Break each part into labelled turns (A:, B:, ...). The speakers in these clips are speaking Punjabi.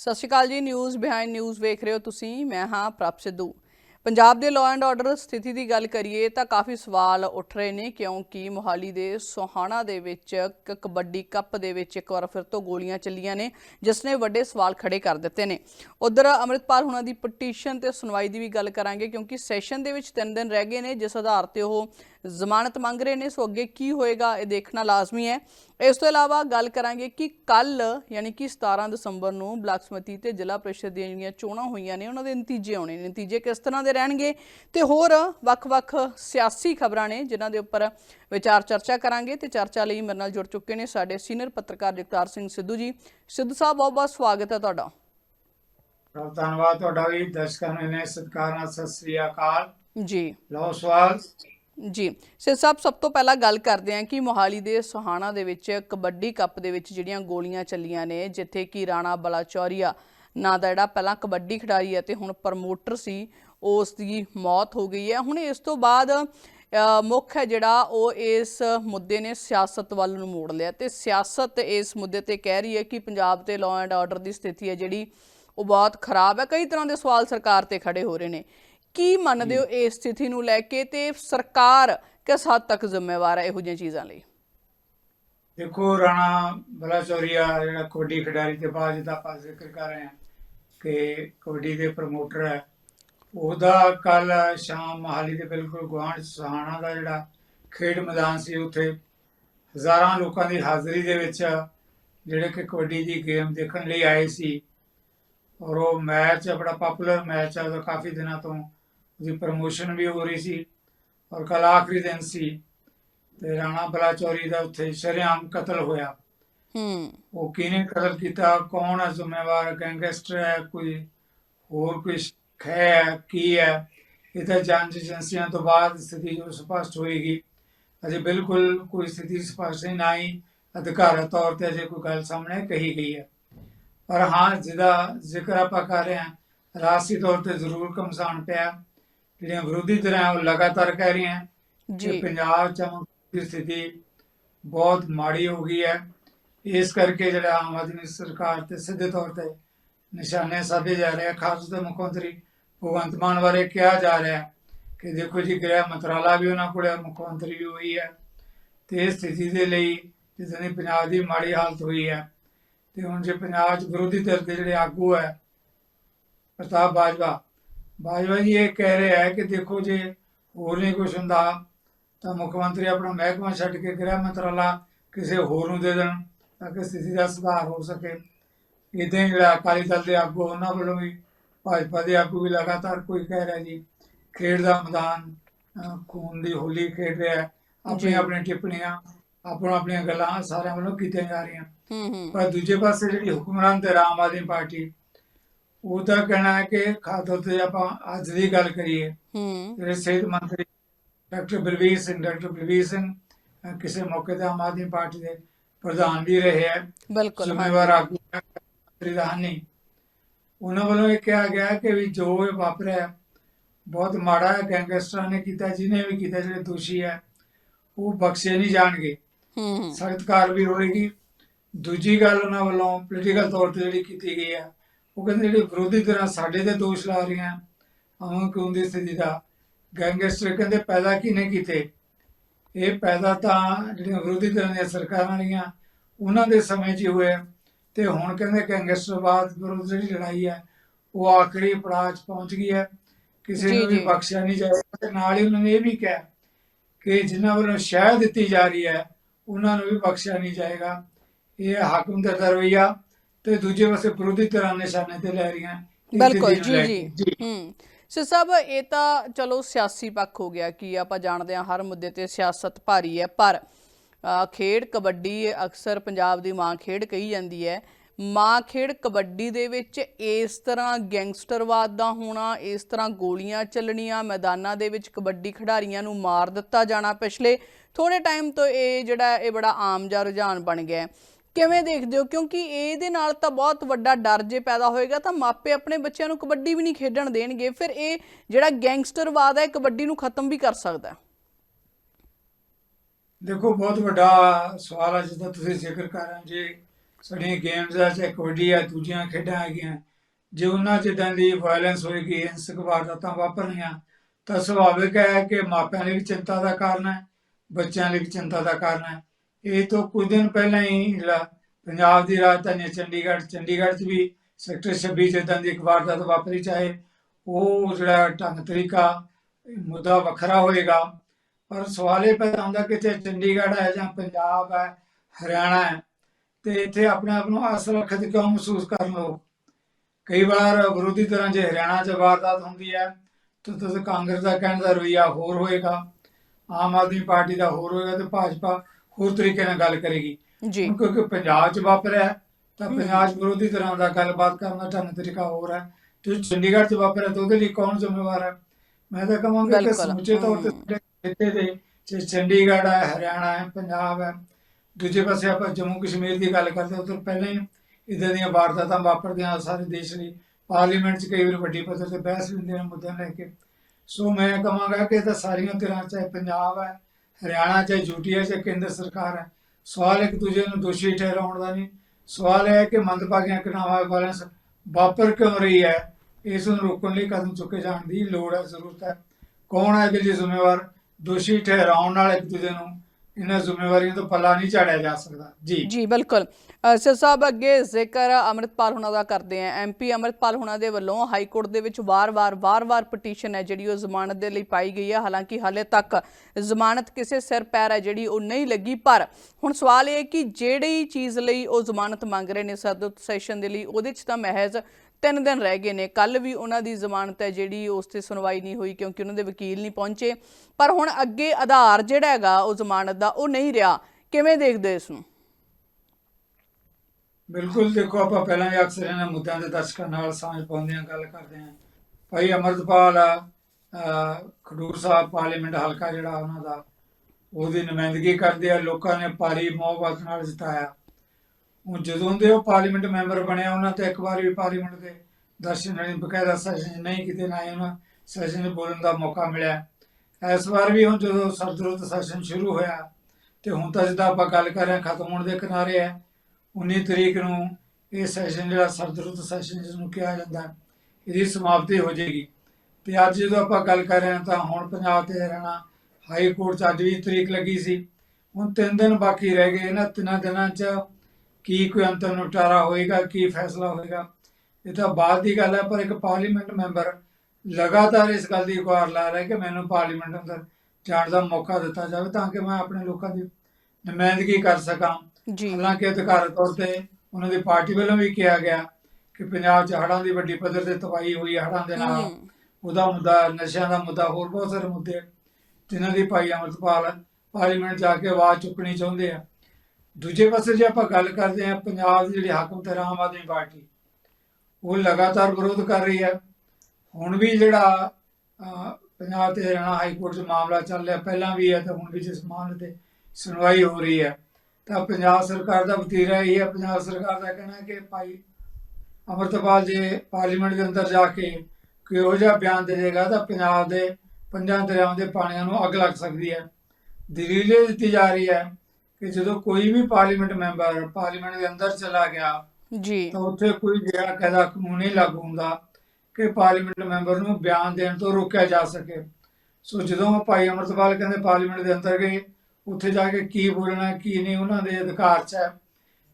A: ਸਤਿ ਸ਼੍ਰੀ ਅਕਾਲ ਜੀ ਨਿਊਜ਼ ਬਿਹਾਈਂਡ ਨਿਊਜ਼ ਵੇਖ ਰਹੇ ਹੋ ਤੁਸੀਂ, ਮੈਂ ਹਾਂ ਪ੍ਰਭ ਸਿੱਧੂ। ਪੰਜਾਬ ਦੇ ਲਾਅ ਐਂਡ ਆਰਡਰ ਸਥਿਤੀ ਦੀ ਗੱਲ ਕਰੀਏ ਤਾਂ ਕਾਫੀ ਸਵਾਲ ਉੱਠ ਰਹੇ ਨੇ, ਕਿਉਂਕਿ ਮੋਹਾਲੀ ਦੇ ਸੋਹਾਣਾ ਦੇ ਵਿੱਚ ਇੱਕ ਕਬੱਡੀ ਕੱਪ ਦੇ ਵਿੱਚ ਇੱਕ ਵਾਰ ਫਿਰ ਤੋਂ ਗੋਲੀਆਂ ਚੱਲੀਆਂ ਨੇ, ਜਿਸ ਨੇ ਵੱਡੇ ਸਵਾਲ ਖੜੇ ਕਰ ਦਿੱਤੇ ਨੇ। ਉਧਰ ਅੰਮ੍ਰਿਤਪਾਲ ਹੁਣਾਂ ਦੀ ਪਟੀਸ਼ਨ ਤੇ ਸੁਣਵਾਈ ਦੀ ਵੀ ਗੱਲ ਕਰਾਂਗੇ, ਕਿਉਂਕਿ ਸੈਸ਼ਨ ਦੇ ਵਿੱਚ 3 ਦਿਨ ਰਹਿ ਗਏ ਨੇ, ਜਿਸ ਆਧਾਰ ਤੇ ਉਹ ਜ਼ਮਾਨਤ ਮੰਗ ਰਹੇ ਨੇ ਸੋ ਅੱਗੇ ਕੀ ਹੋਏਗਾ ਇਹ ਦੇਖਣਾ ਲਾਜ਼ਮੀ ਹੈ। ਇਸ ਤੋਂ ਇਲਾਵਾ ਗੱਲ ਕਰਾਂਗੇ ਕਿ ਕੱਲ ਯਾਨੀ ਕਿ 17 ਦਸੰਬਰ ਨੂੰ ਬਲਾਕ ਸਮਿਤੀ ਤੇ ਜ਼ਿਲ੍ਹਾ ਪ੍ਰੀਸ਼ਦ ਦੀਆਂ ਜਿਹੜੀਆਂ ਚੋਣਾਂ ਹੋਈਆਂ ਨੇ ਉਹਨਾਂ ਦੇ ਨਤੀਜੇ ਆਉਣੇ ਨੇ। ਨਤੀਜੇ ਕਿਸ ਤਰ੍ਹਾਂ ਦੇ ਰਹਿਣਗੇ? ਤੇ ਹੋਰ ਵੱਖ-ਵੱਖ ਸਿਆਸੀ ਖਬਰਾਂ ਨੇ ਜਿਨ੍ਹਾਂ ਦੇ ਉੱਪਰ ਵਿਚਾਰ ਚਰਚਾ ਕਰਾਂਗੇ। ਤੇ ਚਰਚਾ ਲਈ ਮੇਰੇ ਨਾਲ ਜੁੜ ਚੁੱਕੇ ਨੇ ਸਾਡੇ ਸੀਨੀਅਰ ਪੱਤਰਕਾਰ ਜਗਤਾਰ ਸਿੰਘ ਸਿੱਧੂ ਜੀ। ਸਿੱਧੂ ਸਾਹਿਬ ਬਹੁਤ ਬਹੁਤ ਸਵਾਗਤ ਹੈ ਤੁਹਾਡਾ।
B: ਧੰਨਵਾਦ ਤੁਹਾਡਾ ਵੀ। ਦਰਸ਼ਕਾਂ ਨੂੰ ਸਤਿਕਾਰ ਨਾਲ ਸਤਿ ਸ੍ਰੀ ਅਕਾਲ।
A: ਜੀ।
B: ਲਓ ਸਵਾਲ।
A: ਜੀ ਸਿਰ ਸਾਹਿਬ ਸਭ ਤੋਂ ਪਹਿਲਾਂ ਗੱਲ ਕਰਦੇ ਹਾਂ ਕਿ ਮੋਹਾਲੀ ਦੇ ਸੋਹਾਣਾ ਦੇ ਵਿੱਚ, ਕਬੱਡੀ ਕੱਪ ਦੇ ਵਿੱਚ ਜਿਹੜੀਆਂ ਗੋਲੀਆਂ ਚੱਲੀਆਂ ਨੇ, ਜਿੱਥੇ ਕਿ ਰਾਣਾ ਬਲਾਚੌਰੀਆ ਨਾਂ ਦਾ ਜਿਹੜਾ ਪਹਿਲਾਂ ਕਬੱਡੀ ਖਿਡਾਰੀ ਹੈ ਤੇ ਹੁਣ ਪ੍ਰਮੋਟਰ ਸੀ, ਉਸ ਦੀ ਮੌਤ ਹੋ ਗਈ ਹੈ। ਹੁਣ ਇਸ ਤੋਂ ਬਾਅਦ ਮੁੱਖ ਹੈ ਜਿਹੜਾ, ਉਹ ਇਸ ਮੁੱਦੇ ਨੇ ਸਿਆਸਤ ਵੱਲ ਨੂੰ ਮੋੜ ਲਿਆ ਤੇ ਸਿਆਸਤ ਇਸ ਮੁੱਦੇ ਤੇ ਕਹਿ ਰਹੀ ਹੈ ਕਿ ਪੰਜਾਬ ਤੇ ਲਾਅ ਐਂਡ ਆਰਡਰ ਦੀ ਸਥਿਤੀ ਹੈ ਜਿਹੜੀ, ਉਹ ਬਹੁਤ ਖਰਾਬ ਹੈ। ਕਈ ਤਰ੍ਹਾਂ ਦੇ ਸਵਾਲ ਸਰਕਾਰ ਤੇ ਖੜੇ ਹੋ ਰਹੇ ਨੇ। ਕੀ ਮੰਨਦੇ ਹੋ ਇਸ ਸਥਿਤੀ ਨੂੰ ਲੈ ਕੇ ਤੇ ਸਰਕਾਰ ਕਿਸ ਹੱਦ ਤੱਕ ਜ਼ਿੰਮੇਵਾਰ ਹੈ ਇਹੋ ਜਿਹੀਆਂ ਚੀਜ਼ਾਂ ਲਈ?
B: ਦੇਖੋ, ਰਾਣਾ ਬਲਾਚੌਰੀਆ ਜਿਹੜਾ ਕਬੱਡੀ ਖਿਡਾਰੀ ਤੇ ਬਾਅਦ ਜਿਹਦਾ ਆਪਾਂ ਜ਼ਿਕਰ ਕਰ ਰਹੇ ਹਾਂ ਕਿ ਕਬੱਡੀ ਦੇ ਪ੍ਰਮੋਟਰ ਹੈ, ਉਹਦਾ ਕੱਲ ਸ਼ਾਮ ਮਹਾਲੀ ਦੇ ਬਿਲਕੁਲ ਗੁਆਂਢ ਸਹਾਣਾ ਦਾ ਜਿਹੜਾ ਖੇਡ ਮੈਦਾਨ ਸੀ, ਉੱਥੇ ਹਜ਼ਾਰਾਂ ਲੋਕਾਂ ਦੀ ਹਾਜ਼ਰੀ ਦੇ ਵਿੱਚ ਜਿਹੜੇ ਕਿ ਕਬੱਡੀ ਦੀ ਗੇਮ ਦੇਖਣ ਲਈ ਆਏ ਸੀ ਔਰ ਉਹ ਮੈਚ ਬੜਾ ਪਪੂਲਰ ਮੈਚ ਹੈ ਉਹਦਾ ਕਾਫੀ ਦਿਨਾਂ ਤੋਂ ਉਹਦੀ ਪ੍ਰਮੋਸ਼ਨ ਵੀ ਹੋ ਰਹੀ ਸੀ ਔਰ ਕੱਲ ਆਖਰੀ ਦਿਨ ਸੀ ਤੇ ਰਾਣਾ ਬਲਾਚੌਰੀ ਦਾ ਉੱਥੇ ਸ਼ਰੇਆਮ ਕਤਲ ਹੋਇਆ।
A: ਹੂੰ।
B: ਉਹ ਕਿਹਨੇ ਕਤਲ ਕੀਤਾ? ਕੌਣ ਹੈ ਜ਼ਿੰਮੇਵਾਰ? ਗੈਂਗਸਟਰ ਹੈ? ਕੋਈ ਹੋਰ ਕੋਈ ਹੈ? ਕੀ ਹੈ? ਇਹ ਤਾਂ ਜਾਂਚ ਏਜੰਸੀਆਂ ਤੋਂ ਬਾਅਦ ਸਥਿਤੀ ਜੋ ਸਪਸ਼ਟ ਹੋਏਗੀ। ਅਜੇ ਬਿਲਕੁਲ ਕੋਈ ਸਥਿਤੀ ਸਪਸ਼ਟ ਨਹੀਂ ਹੀ ਅਧਿਕਾਰਤ ਤੌਰ ਤੇ ਅਜੇ ਕੋਈ ਗੱਲ ਸਾਹਮਣੇ ਕਹੀ ਗਈ ਹੈ। ਪਰ ਹਾਂ ਜਿਹਦਾ ਜ਼ਿਕਰ ਆਪਾਂ ਕਰ ਰਹੇ ਹਾਂ ਰਾਸ਼ਟਰੀ ਤੌਰ ਤੇ ਜ਼ਰੂਰ ਕਮਸਾਨ ਪਿਆ। ਜਿਹੜੀਆਂ ਵਿਰੋਧੀ ਧਿਰਾਂ ਉਹ ਲਗਾਤਾਰ ਕਹਿ ਰਹੀਆਂ ਕਿ
A: ਜੀ।
B: ਪੰਜਾਬ ਚ ਦੀ ਸਥਿਤੀ ਬਹੁਤ ਮਾੜੀ ਹੋ ਗਈ ਹੈ। ਇਸ ਕਰਕੇ ਜਿਹੜਾ ਆਮ ਆਦਮੀ ਸਰਕਾਰ ਤੇ ਸਿੱਧੇ ਤੌਰ ਤੇ ਨਿਸ਼ਾਨੇ ਸਾਧੇ ਜਾ ਰਹੇ ਆ ਖਾਸ ਤੌਰ ਤੇ ਮੁੱਖ ਮੰਤਰੀ ਭਗਵੰਤ ਮਾਨ ਬਾਰੇ ਕਿਹਾ ਜਾ ਰਿਹਾ ਕਿ ਦੇਖੋ ਜੀ ਗ੍ਰਹਿ ਮੰਤਰਾਲਾ ਵੀ ਉਹਨਾਂ ਕੋਲ ਹੈ ਮੁੱਖ ਮੰਤਰੀ ਵੀ ਹੋਈ ਹੈ। ਤੇ ਇਸ ਸਥਿਤੀ ਦੇ ਲਈ ਜਿਸ ਦੀ ਪੰਜਾਬ ਦੀ ਮਾੜੀ ਹਾਲਤ ਹੋਈ ਹੈ ਤੇ ਹੁਣ ਜੇ ਪੰਜਾਬ 'ਚ ਵਿਰੋਧੀ ਧਿਰ ਦੇ ਜਿਹੜੇ ਆਗੂ ਹੈ ਪ੍ਰਤਾਪ ਬਾਜਵਾ ਬਾਜਵਾ ਜੀ ਇਹ ਕਹਿ ਰਿਹਾ ਹੈ ਕਿ ਦੇਖੋ ਜੇ ਹੋਰ ਨਹੀਂ ਕੁਝ ਹੁੰਦਾ ਤਾਂ ਮੁੱਖ ਮੰਤਰੀ ਆਪਣਾ ਮਹਿਕਮਾ ਛੱਡ ਕੇ ਗ੍ਰਹਿ ਮੰਤਰਾਲਾ ਕਿਸੇ ਹੋਰ ਨੂੰ ਦੇ ਦੇਣ ਤਾਂ ਕਿ ਸਥਿਤੀ ਦਾ ਸੁਧਾਰ ਹੋ ਸਕੇ। ਇਦਾਂ ਜਿਹੜਾ ਅਕਾਲੀ ਦਲ ਦੇ ਆਗੂ ਉਹਨਾਂ ਵੱਲੋਂ ਵੀ ਭਾਜਪਾ ਦੇ ਆਗੂ ਵੀ ਲਗਾਤਾਰ ਕੋਈ ਕਹਿ ਰਿਹਾ ਜੀ ਖੇਡ ਦਾ ਮੈਦਾਨ ਖੂਨ ਦੀ ਹੋਲੀ ਖੇਡ ਰਿਹਾ। ਆਪਣੀ ਆਪਣੀ ਟਿੱਪਣੀਆਂ ਆਪਣੀਆਂ ਆਪਣੀਆਂ ਗੱਲਾਂ ਸਾਰਿਆਂ ਵੱਲੋਂ ਕੀਤੀਆਂ ਜਾ ਰਹੀਆਂ। ਪਰ ਦੂਜੇ ਪਾਸੇ ਜਿਹੜੀ ਹੁਕਮਰਾਨ ਤੇ ਆਮ ਆਦਮੀ ਪਾਰਟੀ ਉਹਦਾ ਕਹਿਣਾ ਹੈ ਕਿ ਖਾਸ ਤੌਰ ਤੇ ਆਪਾਂ ਅੱਜ ਦੀ ਗੱਲ ਕਰੀਏ।
A: ਹੂੰ।
B: ਜਿਹੜੇ ਸਿਹਤ ਮੰਤਰੀ ਡਾਕਟਰ ਬਲਵੀਰ ਸਿੰਘ ਡਾਕਟਰ ਬਲਵੀਰ ਸਿੰਘ ਕਿਸੇ ਮੌਕੇ ਤੇ ਆਮ ਆਦਮੀ ਪਾਰਟੀ ਦੇ ਪ੍ਰਧਾਨ ਵੀ ਰਹੇ ਹੈ।
A: ਬਿਲਕੁਲ
B: ਜ਼ਿੰਮੇਵਾਰ। ਆਗੂ ਦਾ ਨਹੀਂ ਉਹਨਾਂ ਵੱਲੋਂ ਇਹ ਕਿਹਾ ਗਿਆ ਕਿ ਵੀ ਜੋ ਇਹ ਵਾਪਰਿਆ ਬਹੁਤ ਮਾੜਾ ਹੈ ਗੈਂਗਸਟਰਾਂ ਨੇ ਕੀਤਾ ਜਿਹਨੇ ਵੀ ਕੀਤਾ ਜਿਹੜੇ ਦੋਸ਼ੀ ਹੈ ਉਹ ਬਖਸ਼ੇ ਨਹੀਂ ਜਾਣਗੇ। ਸਖਤ ਕਾਰਵਾਈ ਹੋਏਗੀ। ਦੂਜੀ ਗੱਲ ਉਹਨਾਂ ਵੱਲੋਂ ਪੋਲੀਟੀਕਲ ਤੌਰ ਤੇ ਜਿਹੜੀ ਕੀਤੀ ਗਈ ਹੈ ਉਹ ਕਹਿੰਦੇ ਜਿਹੜੇ ਵਿਰੋਧੀ ਧਿਰਾਂ ਸਾਡੇ ਤੇ ਦੋਸ਼ ਲਾ ਰਹੀਆਂ ਅਮਨ ਕਾਨੂੰਨ ਦੀ ਸਥਿਤੀ ਦਾ ਗੈਂਗਸਟਰ ਕਹਿੰਦੇ ਪੈਦਾ ਕਿਹਨੇ ਕੀਤੇ ਇਹ ਪੈਦਾ ਤਾਂ ਜਿਹੜੀਆਂ ਵਿਰੋਧੀ ਧਿਰਾਂ ਦੀਆਂ ਸਰਕਾਰਾਂ ਰਹੀਆਂ ਉਹਨਾਂ ਦੇ ਸਮੇਂ 'ਚ ਹੋਏ। ਤੇ ਹੁਣ ਕਹਿੰਦੇ ਗੈਂਗਸਟਰਵਾਦ ਵਿਰੁੱਧ ਜਿਹੜੀ ਲੜਾਈ ਹੈ ਉਹ ਆਖਰੀ ਪੜਾਅ 'ਚ ਪਹੁੰਚ ਗਈ ਹੈ ਕਿਸੇ ਨੂੰ ਵੀ। ਬਖਸ਼ਿਆ ਨਹੀਂ ਜਾਏਗਾ ਤੇ ਨਾਲ ਹੀ ਉਹਨਾਂ ਨੇ ਇਹ ਵੀ ਕਿਹਾ ਕਿ ਜਿਨ੍ਹਾਂ ਵੱਲੋਂ ਸ਼ਹਿ ਦਿੱਤੀ ਜਾ ਰਹੀ ਹੈ ਉਹਨਾਂ ਨੂੰ ਵੀ ਬਖਸ਼ਿਆ ਨਹੀਂ ਜਾਏਗਾ ਇਹ ਹਾਕਮ ਦਾ ਰਵਈਆ ਤੇ ਦੂਜੇ ਪਾਸੇ ਵਿਰੋਧੀ ਧਿਰਾਂ ਨਿਸ਼ਾਨੇ ਤੇ ਲੈ ਰਹੀਆਂ
A: ਬਿਲਕੁਲ ਜੀ ਜੀ। ਹੂੰ। ਸੋ ਸਭ ਇਹ ਤਾਂ ਚਲੋ ਸਿਆਸੀ ਪੱਖ ਹੋ ਗਿਆ ਕਿ ਆਪਾਂ ਜਾਣਦੇ ਹਾਂ ਹਰ ਮੁੱਦੇ ਤੇ ਸਿਆਸਤ ਭਾਰੀ ਹੈ ਪਰ ਖੇਡ ਕਬੱਡੀ ਅਕਸਰ ਪੰਜਾਬ ਦੀ ਮਾਂ ਖੇਡ ਕਹੀ ਜਾਂਦੀ ਹੈ। ਮਾਂ ਖੇਡ ਕਬੱਡੀ ਦੇ ਵਿੱਚ ਇਸ ਤਰ੍ਹਾਂ ਗੈਂਗਸਟਰਵਾਦ ਦਾ ਹੋਣਾ ਇਸ ਤਰ੍ਹਾਂ ਗੋਲੀਆਂ ਚੱਲਣੀਆਂ ਮੈਦਾਨਾਂ ਦੇ ਵਿੱਚ ਕਬੱਡੀ ਖਿਡਾਰੀਆਂ ਨੂੰ ਮਾਰ ਦਿੱਤਾ ਜਾਣਾ ਪਿਛਲੇ ਥੋੜੇ ਟਾਈਮ ਤੋਂ ਇਹ ਜਿਹੜਾ ਇਹ ਬੜਾ ਆਮ ਜਿਹਾ ਰੁਝਾਨ ਬਣ ਗਿਆ ਕਿਵੇਂ ਦੇਖਦੇ ਹੋ? ਕਿਉਂਕਿ ਇਹਦੇ ਨਾਲ ਤਾਂ ਬਹੁਤ ਵੱਡਾ ਡਰ ਜੇ ਪੈਦਾ ਹੋਏਗਾ, ਤਾਂ ਮਾਪੇ ਆਪਣੇ ਬੱਚਿਆਂ ਨੂੰ ਕਬੱਡੀ ਵੀ ਨਹੀਂ ਖੇਡਣ ਦੇਣਗੇ। ਫਿਰ ਇਹ ਜਿਹੜਾ ਗੈਂਗਸਟਰਵਾਦ ਹੈ, ਕਬੱਡੀ ਨੂੰ ਖਤਮ ਵੀ ਕਰ ਸਕਦਾ
B: ਦੇਖੋ, ਬਹੁਤ ਵੱਡਾ ਸਵਾਲ ਹੈ ਜਿਸਦਾ ਤੁਸੀਂ ਜ਼ਿਕਰ ਕਰ ਰਹੇ ਹੋ ਜੀ ਸਾਡੀਆਂ ਗੇਮਸ ਆ, ਚਾਹੇ ਕਬੱਡੀ ਆ, ਦੂਜੀਆਂ ਖੇਡਾਂ ਹੈਗੀਆਂ, ਜੇ ਉਹਨਾਂ ਜਿੱਦਾਂ ਦੀ ਵਾਇਲੈਂਸ ਹੋਏਗੀ, ਹਿੰਸਕ ਵਾਰਦਾਤਾਂ ਵਾਪਰਨੀਆਂ, ਤਾਂ ਸੁਭਾਵਿਕ ਹੈ ਕਿ ਮਾਪਿਆਂ ਲਈ ਵੀ ਚਿੰਤਾ ਦਾ ਕਾਰਨ ਹੈ, ਬੱਚਿਆਂ ਲਈ ਵੀ ਚਿੰਤਾ ਦਾ ਕਾਰਨ ਹੈ। ਇਹ ਤੋਂ ਕੁਝ ਦਿਨ ਪਹਿਲਾਂ ਹੀ ਪੰਜਾਬ ਦੀ ਰਾਜਧਾਨੀ ਚੰਡੀਗੜ੍ਹ ਚੰਡੀਗੜ੍ਹ 'ਚ ਵੀ ਸੈਕਟਰ 26 ਜਿੱਦਾਂ ਦੀ ਇੱਕ ਵਾਰਦਾਤ ਵਾਪਰੀ, ਚਾਹੇ ਉਹ ਜਿਹੜਾ ਢੰਗ ਤਰੀਕਾ, ਮੁੱਦਾ ਵੱਖਰਾ ਹੋਏਗਾ। ਪਰ ਸਵਾਲ ਇਹ ਪੈਦਾ ਹੁੰਦਾ ਕਿ ਚਾਹੇ ਚੰਡੀਗੜ੍ਹ ਹੈ ਜਾਂ ਪੰਜਾਬ ਹੈ, ਹਰਿਆਣਾ ਹੈ, ਤੇ ਇੱਥੇ ਆਪਣੇ ਆਪ ਨੂੰ ਅਸੁਰੱਖਿਅਤ ਕਿਉਂ ਮਹਿਸੂਸ ਕਰਨ ਲੋਕ? ਕਈ ਵਾਰ ਵਿਰੋਧੀ ਤਰ੍ਹਾਂ ਜੇ ਹਰਿਆਣਾ 'ਚ ਵਾਰਦਾਤ ਹੁੰਦੀ ਹੈ, ਤਾਂ ਤੁਸੀਂ ਕਾਂਗਰਸ ਦਾ ਕਹਿਣ ਦਾ ਰਵਈਆ ਹੋਰ ਹੋਏਗਾ, ਆਮ ਆਦਮੀ ਪਾਰਟੀ ਦਾ ਹੋਰ ਹੋਏਗਾ, ਤੇ ਭਾਜਪਾ ਹੋਰ ਤਰੀਕੇ ਨਾਲ ਗੱਲ ਕਰੇਗੀ।
A: ਜੀ।
B: ਕਿਉਂਕਿ ਪੰਜਾਬ 'ਚ ਵਾਪਰਿਆ ਤਾਂ ਪੰਜਾਬ ਵਿਰੋਧੀ ਤਰ੍ਹਾਂ ਦਾ ਗੱਲਬਾਤ ਕਰਨ ਦਾ ਢੰਗ ਤਰੀਕਾ ਹੋਰ ਹੈ। ਤੇ ਚੰਡੀਗੜ੍ਹ 'ਚ ਵਾਪਰਿਆ ਤਾਂ ਉਹਦੇ ਲਈ ਕੌਣ ਜ਼ਿੰਮੇਵਾਰ ਹੈ? ਮੈਂ ਤਾਂ ਕਹਾਂਗਾ ਕਿ। ਸਮੁੱਚੇ ਤੌਰ ਤੇ ਖਿੱਤੇ ਦੇ ਜੇ ਚੰਡੀਗੜ੍ਹ ਹੈ ਹਰਿਆਣਾ ਹੈ ਪੰਜਾਬ ਹੈ ਦੂਜੇ ਪਾਸੇ ਆਪਾਂ ਜੰਮੂ ਕਸ਼ਮੀਰ ਦੀ ਗੱਲ ਕਰਦੇ ਤਾਂ ਪਹਿਲਾਂ ਇਦਾਂ ਦੀਆਂ ਵਾਰਦਾਤਾਂ ਵਾਪਰਦੀਆਂ ਸਾਰੇ ਦੇਸ਼ ਲਈ। ਪਾਰਲੀਮੈਂਟ 'ਚ ਕਈ ਵਾਰ ਵੱਡੀ ਪੱਧਰ ਤੇ ਬਹਿਸ ਹੁੰਦੀ ਹੈ ਮੁੱਦਿਆਂ ਲੈ ਕੇ। ਸੋ ਮੈਂ ਕਹਾਂਗਾ ਕਿ ਇਹ ਤਾਂ ਸਾਰੀਆਂ ਧਿਰਾਂ ਚਾਹੇ ਪੰਜਾਬ ਹੈ ਹਰਿਆਣਾ ਚਾਹੇ ਯੂਟੀ ਹੈ ਚਾਹੇ ਕੇਂਦਰ ਸਰਕਾਰ ਹੈ। ਸਵਾਲ ਇੱਕ ਦੂਜੇ ਨੂੰ ਦੋਸ਼ੀ ਠਹਿਰਾਉਣ ਦਾ ਨਹੀਂ। ਸਵਾਲ ਇਹ ਹੈ ਕਿ ਮੰਦਭਾਗੀਆਂ ਘਟਨਾਵਾਂ ਵਾਇਲੈਂਸ ਵਾਪਰ ਕਿਉਂ ਰਹੀ ਹੈ? ਇਸ ਨੂੰ ਰੋਕਣ ਲਈ ਕਦਮ ਚੁੱਕੇ ਜਾਣ ਦੀ ਲੋੜ ਹੈ, ਜ਼ਰੂਰਤ ਹੈ। ਕੌਣ ਹੈ ਇਹਦੇ ਲਈ ਜ਼ਿੰਮੇਵਾਰ? ਦੋਸ਼ੀ ਠਹਿਰਾਉਣ ਨਾਲ ਇੱਕ ਦੂਜੇ ਨੂੰ ਇਹਨਾਂ ਜ਼ਿੰਮੇਵਾਰੀਆਂ ਤੋਂ ਪੱਲਾ ਨਹੀਂ ਝਾੜਿਆ ਜਾ ਸਕਦਾ। ਜੀ।
A: ਜੀ, ਬਿਲਕੁਲ। ਸਰ ਸਾਹਿਬ, ਅੱਗੇ ਜ਼ਿਕਰ ਅੰਮ੍ਰਿਤਪਾਲ ਹੁਣਾਂ ਦਾ ਕਰਦੇ ਆ। ਐਮਪੀ ਅੰਮ੍ਰਿਤਪਾਲ ਹੁਣਾਂ ਦੇ ਵੱਲੋਂ ਹਾਈ ਕੋਰਟ ਦੇ ਵਿੱਚ ਵਾਰ-ਵਾਰ ਵਾਰ-ਵਾਰ ਪਟੀਸ਼ਨ ਹੈ, ਜਿਹੜੀ ਉਹ ਜ਼ਮਾਨਤ ਦੇ ਲਈ ਪਾਈ ਗਈ ਹੈ। ਹਾਲਾਂਕਿ ਹਾਲੇ ਤੱਕ ਜ਼ਮਾਨਤ ਕਿਸੇ ਸਿਰ ਪੈਰ ਹੈ, ਜਿਹੜੀ ਉਹ ਨਹੀਂ ਲੱਗੀ। ਪਰ ਹੁਣ ਸਵਾਲ ਇਹ ਹੈ ਕਿ ਜਿਹੜੀ ਚੀਜ਼ ਲਈ ਉਹ ਜ਼ਮਾਨਤ ਮੰਗ ਰਹੇ ਨੇ ਸਦਤ ਸੈਸ਼ਨ ਦੇ ਲਈ, ਉਹਦੇ 'ਚ ਤਾਂ ਮਹਿਜ਼ ਤਿੰਨ ਦਿਨ ਰਹਿ ਗਏ ਨੇ। ਕੱਲ ਵੀ ਉਹਨਾਂ ਦੀ ਜ਼ਮਾਨਤ ਹੈ ਜਿਹੜੀ ਉਸ ਤੇ ਸੁਣਵਾਈ ਨਹੀਂ ਹੋਈ ਕਿਉਂਕਿ ਉਹਨਾਂ ਦੇ ਵਕੀਲ ਨਹੀਂ ਪਹੁੰਚੇ। ਪਰ ਹੁਣ ਅੱਗੇ ਆਧਾਰ ਜਿਹੜਾ ਹੈਗਾ ਉਹ ਜ਼ਮਾਨਤ ਦਾ ਉਹ ਨਹੀਂ ਰਿਹਾ। ਕਿਵੇਂ ਦੇਖਦੇ ਇਸ ਨੂੰ?
B: ਬਿਲਕੁਲ ਦੇਖੋ, ਆਪਾਂ ਪਹਿਲਾਂ ਵੀ ਅਕਸਰ ਇਹਨਾਂ ਮੁੱਦਿਆਂ ਦੇ ਦਰਸ਼ਕਾਂ ਨਾਲ ਸਾਂਝ ਪਾਉਂਦੇ ਹਾਂ, ਗੱਲ ਕਰਦੇ ਹਾਂ। ਭਾਈ ਅਮਰਤਪਾਲ ਖਡੂਰ ਸਾਹਿਬ ਪਾਰਲੀਮੈਂਟ ਹਲਕਾ ਜਿਹੜਾ ਉਹਨਾਂ ਦਾ, ਉਹਦੀ ਨੁਮਾਇੰਦਗੀ ਕਰਦੇ ਆ। ਲੋਕਾਂ ਨੇ ਭਾਰੀ ਮੁਹੱਬਤ ਨਾਲ ਜਿਤਾਇਆ। ਉਹ ਜਦੋਂ ਦੇ ਉਹ ਪਾਰਲੀਮੈਂਟ ਮੈਂਬਰ ਬਣਿਆ, ਉਹਨਾਂ ਤੇ ਇੱਕ ਵਾਰ ਵੀ ਪਾਰਲੀਮੈਂਟ ਦੇ ਦਰਸ਼ਨ ਨਹੀਂ, ਬਕਾਇਦਾ ਸੈਸ਼ਨ ਨਹੀਂ ਕਿਤੇ, ਨਾ ਹੀ ਉਹਨਾਂ ਸੈਸ਼ਨ 'ਚ ਬੋਲਣ ਦਾ ਮੌਕਾ ਮਿਲਿਆ। ਇਸ ਵਾਰ ਵੀ ਹੁਣ ਜਦੋਂ ਸਰਦਰੁੱਤ ਸੈਸ਼ਨ ਸ਼ੁਰੂ ਹੋਇਆ ਤੇ ਹੁਣ ਤਾਂ ਜਿੱਦਾਂ ਆਪਾਂ ਗੱਲ ਕਰ ਰਹੇ ਹਾਂ, ਖਤਮ ਹੋਣ ਦੇ ਕਿਨਾਰੇ ਹੈ 19 ਤਰੀਕ ਨੂੰ ਇਹ ਸੈਸ਼ਨ ਜਿਹੜਾ ਸਰਦਰੁੱਤ ਸੈਸ਼ਨ ਜਿਸ ਨੂੰ ਕਿਹਾ ਜਾਂਦਾ, ਇਹਦੀ ਸਮਾਪਤੀ ਹੋ ਜਾਏਗੀ। ਤੇ ਅੱਜ ਜਦੋਂ ਆਪਾਂ ਗੱਲ ਕਰ ਰਹੇ ਹਾਂ ਤਾਂ ਹੁਣ ਪੰਜਾਬ ਤੇ ਹਰਿਆਣਾ ਹਾਈ ਕੋਰਟ 'ਚ ਅੱਜ ਵੀ ਤਰੀਕ ਲੱਗੀ ਸੀ। ਹੁਣ ਤਿੰਨ ਦਿਨ ਬਾਕੀ ਰਹਿ ਗਏ, ਇਹਨਾਂ ਤਿੰਨਾਂ ਦਿਨਾਂ 'ਚ ਕੀ ਕੋਈ ਅੰਤਰ ਨਿਪਟਾਰਾ ਹੋਏਗਾ ਕੀ ਫੈਸਲਾ ਹੋਏਗਾ। ਇਹ ਤਾਂ ਬਾਅਦ ਦੀ ਗੱਲ ਹੈ ਪਰ ਇੱਕ ਪਾਰਲੀਮੈਂਟ ਮੈਂਬਰ ਲਗਾਤਾਰ ਇਸ ਗੱਲ ਦੀ ਗੁਹਾਰ ਲਾ ਰਿਹਾ ਕਿ ਮੈਨੂੰ ਪਾਰਲੀਮੈਂਟ ਅੰਦਰ ਜਾਣ ਦਾ ਮੌਕਾ ਦਿੱਤਾ ਜਾਵੇ ਤਾਂ ਕਿ ਮੈਂ ਆਪਣੇ ਲੋਕਾਂ ਦੀ ਨੁਮਾਇੰਦਗੀ ਕਰ ਸਕਾਂ।
A: ਜੀ।
B: ਹਾਲਾਂਕਿ ਅਧਿਕਾਰਤ ਤੌਰ ਤੇ ਉਹਨਾਂ ਦੀ ਪਾਰਟੀ ਵੱਲੋਂ ਵੀ ਕਿਹਾ ਗਿਆ ਕਿ ਪੰਜਾਬ 'ਚ ਹੜ੍ਹਾਂ ਦੀ ਵੱਡੀ ਪੱਧਰ ਤੇ ਤਬਾਹੀ ਹੋਈ ਹੈ ਹੜ੍ਹਾਂ ਦੇ ਨਾਲ। ਉਹਦਾ ਮੁੱਦਾ ਨਸ਼ਿਆਂ ਦਾ ਮੁੱਦਾ ਹੋਰ ਬਹੁਤ ਸਾਰੇ ਮੁੱਦੇ ਜਿਨ੍ਹਾਂ ਦੀ ਭਾਈ ਅਮਰਤਪਾਲ ਪਾਰਲੀਮੈਂਟ ਜਾ ਕੇ ਆਵਾਜ਼ ਚੁੱਕਣੀ ਚਾਹੁੰਦੇ ਆ। ਦੂਜੇ ਪਾਸੇ ਜੇ ਆਪਾਂ ਗੱਲ ਕਰਦੇ ਹਾਂ, ਪੰਜਾਬ ਦੀ ਜਿਹੜੀ ਹਾਕਮ ਤੇ ਆਮ ਆਦਮੀ ਪਾਰਟੀ, ਉਹ ਲਗਾਤਾਰ ਵਿਰੋਧ ਕਰ ਰਹੀ ਹੈ। ਹੁਣ ਵੀ ਜਿਹੜਾ ਪੰਜਾਬ ਤੇ ਹਰਿਆਣਾ ਹਾਈ ਕੋਰਟ 'ਚ ਮਾਮਲਾ ਚੱਲ ਰਿਹਾ, ਪਹਿਲਾਂ ਵੀ ਹੈ ਤੇ ਹੁਣ ਵੀ ਜਿਸ ਮਾਮਲੇ ਤੇ ਸੁਣਵਾਈ ਹੋ ਰਹੀ ਹੈ। ਤਾਂ ਪੰਜਾਬ ਸਰਕਾਰ ਦਾ ਵਤੀਰਾ ਇਹ ਹੈ, ਪੰਜਾਬ ਸਰਕਾਰ ਦਾ ਕਹਿਣਾ ਕਿ ਭਾਈ ਅਮਰਤਪਾਲ ਜੇ ਪਾਰਲੀਮੈਂਟ ਦੇ ਅੰਦਰ ਜਾ ਕੇ ਕਿਹੋ ਜਿਹਾ ਬਿਆਨ ਦੇਵੇਗਾ ਤਾਂ ਪੰਜਾਬ ਦੇ ਪੰਜਾਂ ਦਰਿਆਵਾਂ ਦੇ ਪਾਣੀਆਂ ਨੂੰ ਅੱਗ ਲੱਗ ਸਕਦੀ ਹੈ। ਦਲੀਲ ਇਹ ਦਿੱਤੀ ਜਾ ਰਹੀ ਹੈ ਕਿ ਜਦੋਂ ਕੋਈ ਵੀ ਪਾਰਲੀਮੈਂਟ ਮੈਂਬਰ ਪਾਰਲੀਮੈਂਟ ਦੇ ਅੰਦਰ ਚਲਾ ਗਿਆ
A: ਜੀ।
B: ਤਾਂ ਉੱਥੇ ਕੋਈ ਜਿਹੜਾ ਕਾਇਦਾ ਕਾਨੂੰਨ ਨਹੀਂ ਲਾਗੂ ਹੁੰਦਾ ਕਿ ਪਾਰਲੀਮੈਂਟ ਮੈਂਬਰ ਨੂੰ ਬਿਆਨ ਦੇਣ ਤੋਂ ਰੋਕਿਆ ਜਾ ਸਕੇ। ਸੋ ਜਦੋਂ ਭਾਈ ਅਮਰਤਪਾਲ ਕਹਿੰਦੇ ਪਾਰਲੀਮੈਂਟ ਦੇ ਅੰਦਰ ਗਏ ਉੱਥੇ ਜਾ ਕੇ ਕੀ ਬੋਲਣਾ ਕੀ ਨਹੀਂ ਉਹਨਾਂ ਦੇ ਅਧਿਕਾਰ 'ਚ ਹੈ।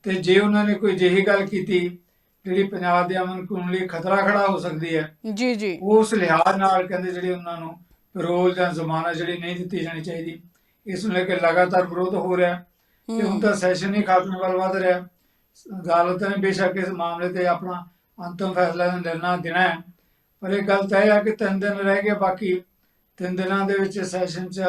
B: ਤੇ ਜੇ ਉਹਨਾਂ ਨੇ ਕੋਈ ਜਿਹੀ ਗੱਲ ਕੀਤੀ ਜਿਹੜੀ ਪੰਜਾਬ ਦੇ ਅਮਨ ਕਾਨੂੰਨ ਲਈ ਖਤਰਾ ਖੜਾ ਹੋ ਸਕਦੀ ਹੈ
A: ਜੀ ਜੀ।
B: ਉਸ ਲਿਹਾਜ਼ ਨਾਲ ਕਹਿੰਦੇ ਜਿਹੜੇ ਉਹਨਾਂ ਨੂੰ ਪੈਰੋਲ ਜਾਂ ਜ਼ਮਾਨਤ ਜਿਹੜੀ ਨਹੀਂ ਦਿੱਤੀ ਜਾਣੀ ਚਾਹੀਦੀ ਇਸ ਨੂੰ ਲੈ ਕੇ ਲਗਾਤਾਰ ਵਿਰੋਧ ਹੋ ਰਿਹਾ। ਤੇ ਹੁਣ ਤਾਂ ਸੈਸ਼ਨ ਹੀ ਖਾਤਮੇ ਵੱਲ ਵਧ ਰਿਹਾ। ਅਦਾਲਤ ਨੇ ਬੇਸ਼ੱਕ ਇਸ ਮਾਮਲੇ ਤੇ ਆਪਣਾ ਅੰਤਮ ਫੈਸਲਾ ਲੈਣਾ ਦੇਣਾ ਹੈ। ਪਰ ਇਹ ਗੱਲ ਤਾਂ ਇਹ ਹੈ ਕਿ ਤਿੰਨ ਦਿਨ ਰਹਿ ਗਏ ਬਾਕੀ। ਤਿੰਨ ਦਿਨਾਂ ਦੇ ਵਿੱਚ ਸੈਸ਼ਨ 'ਚ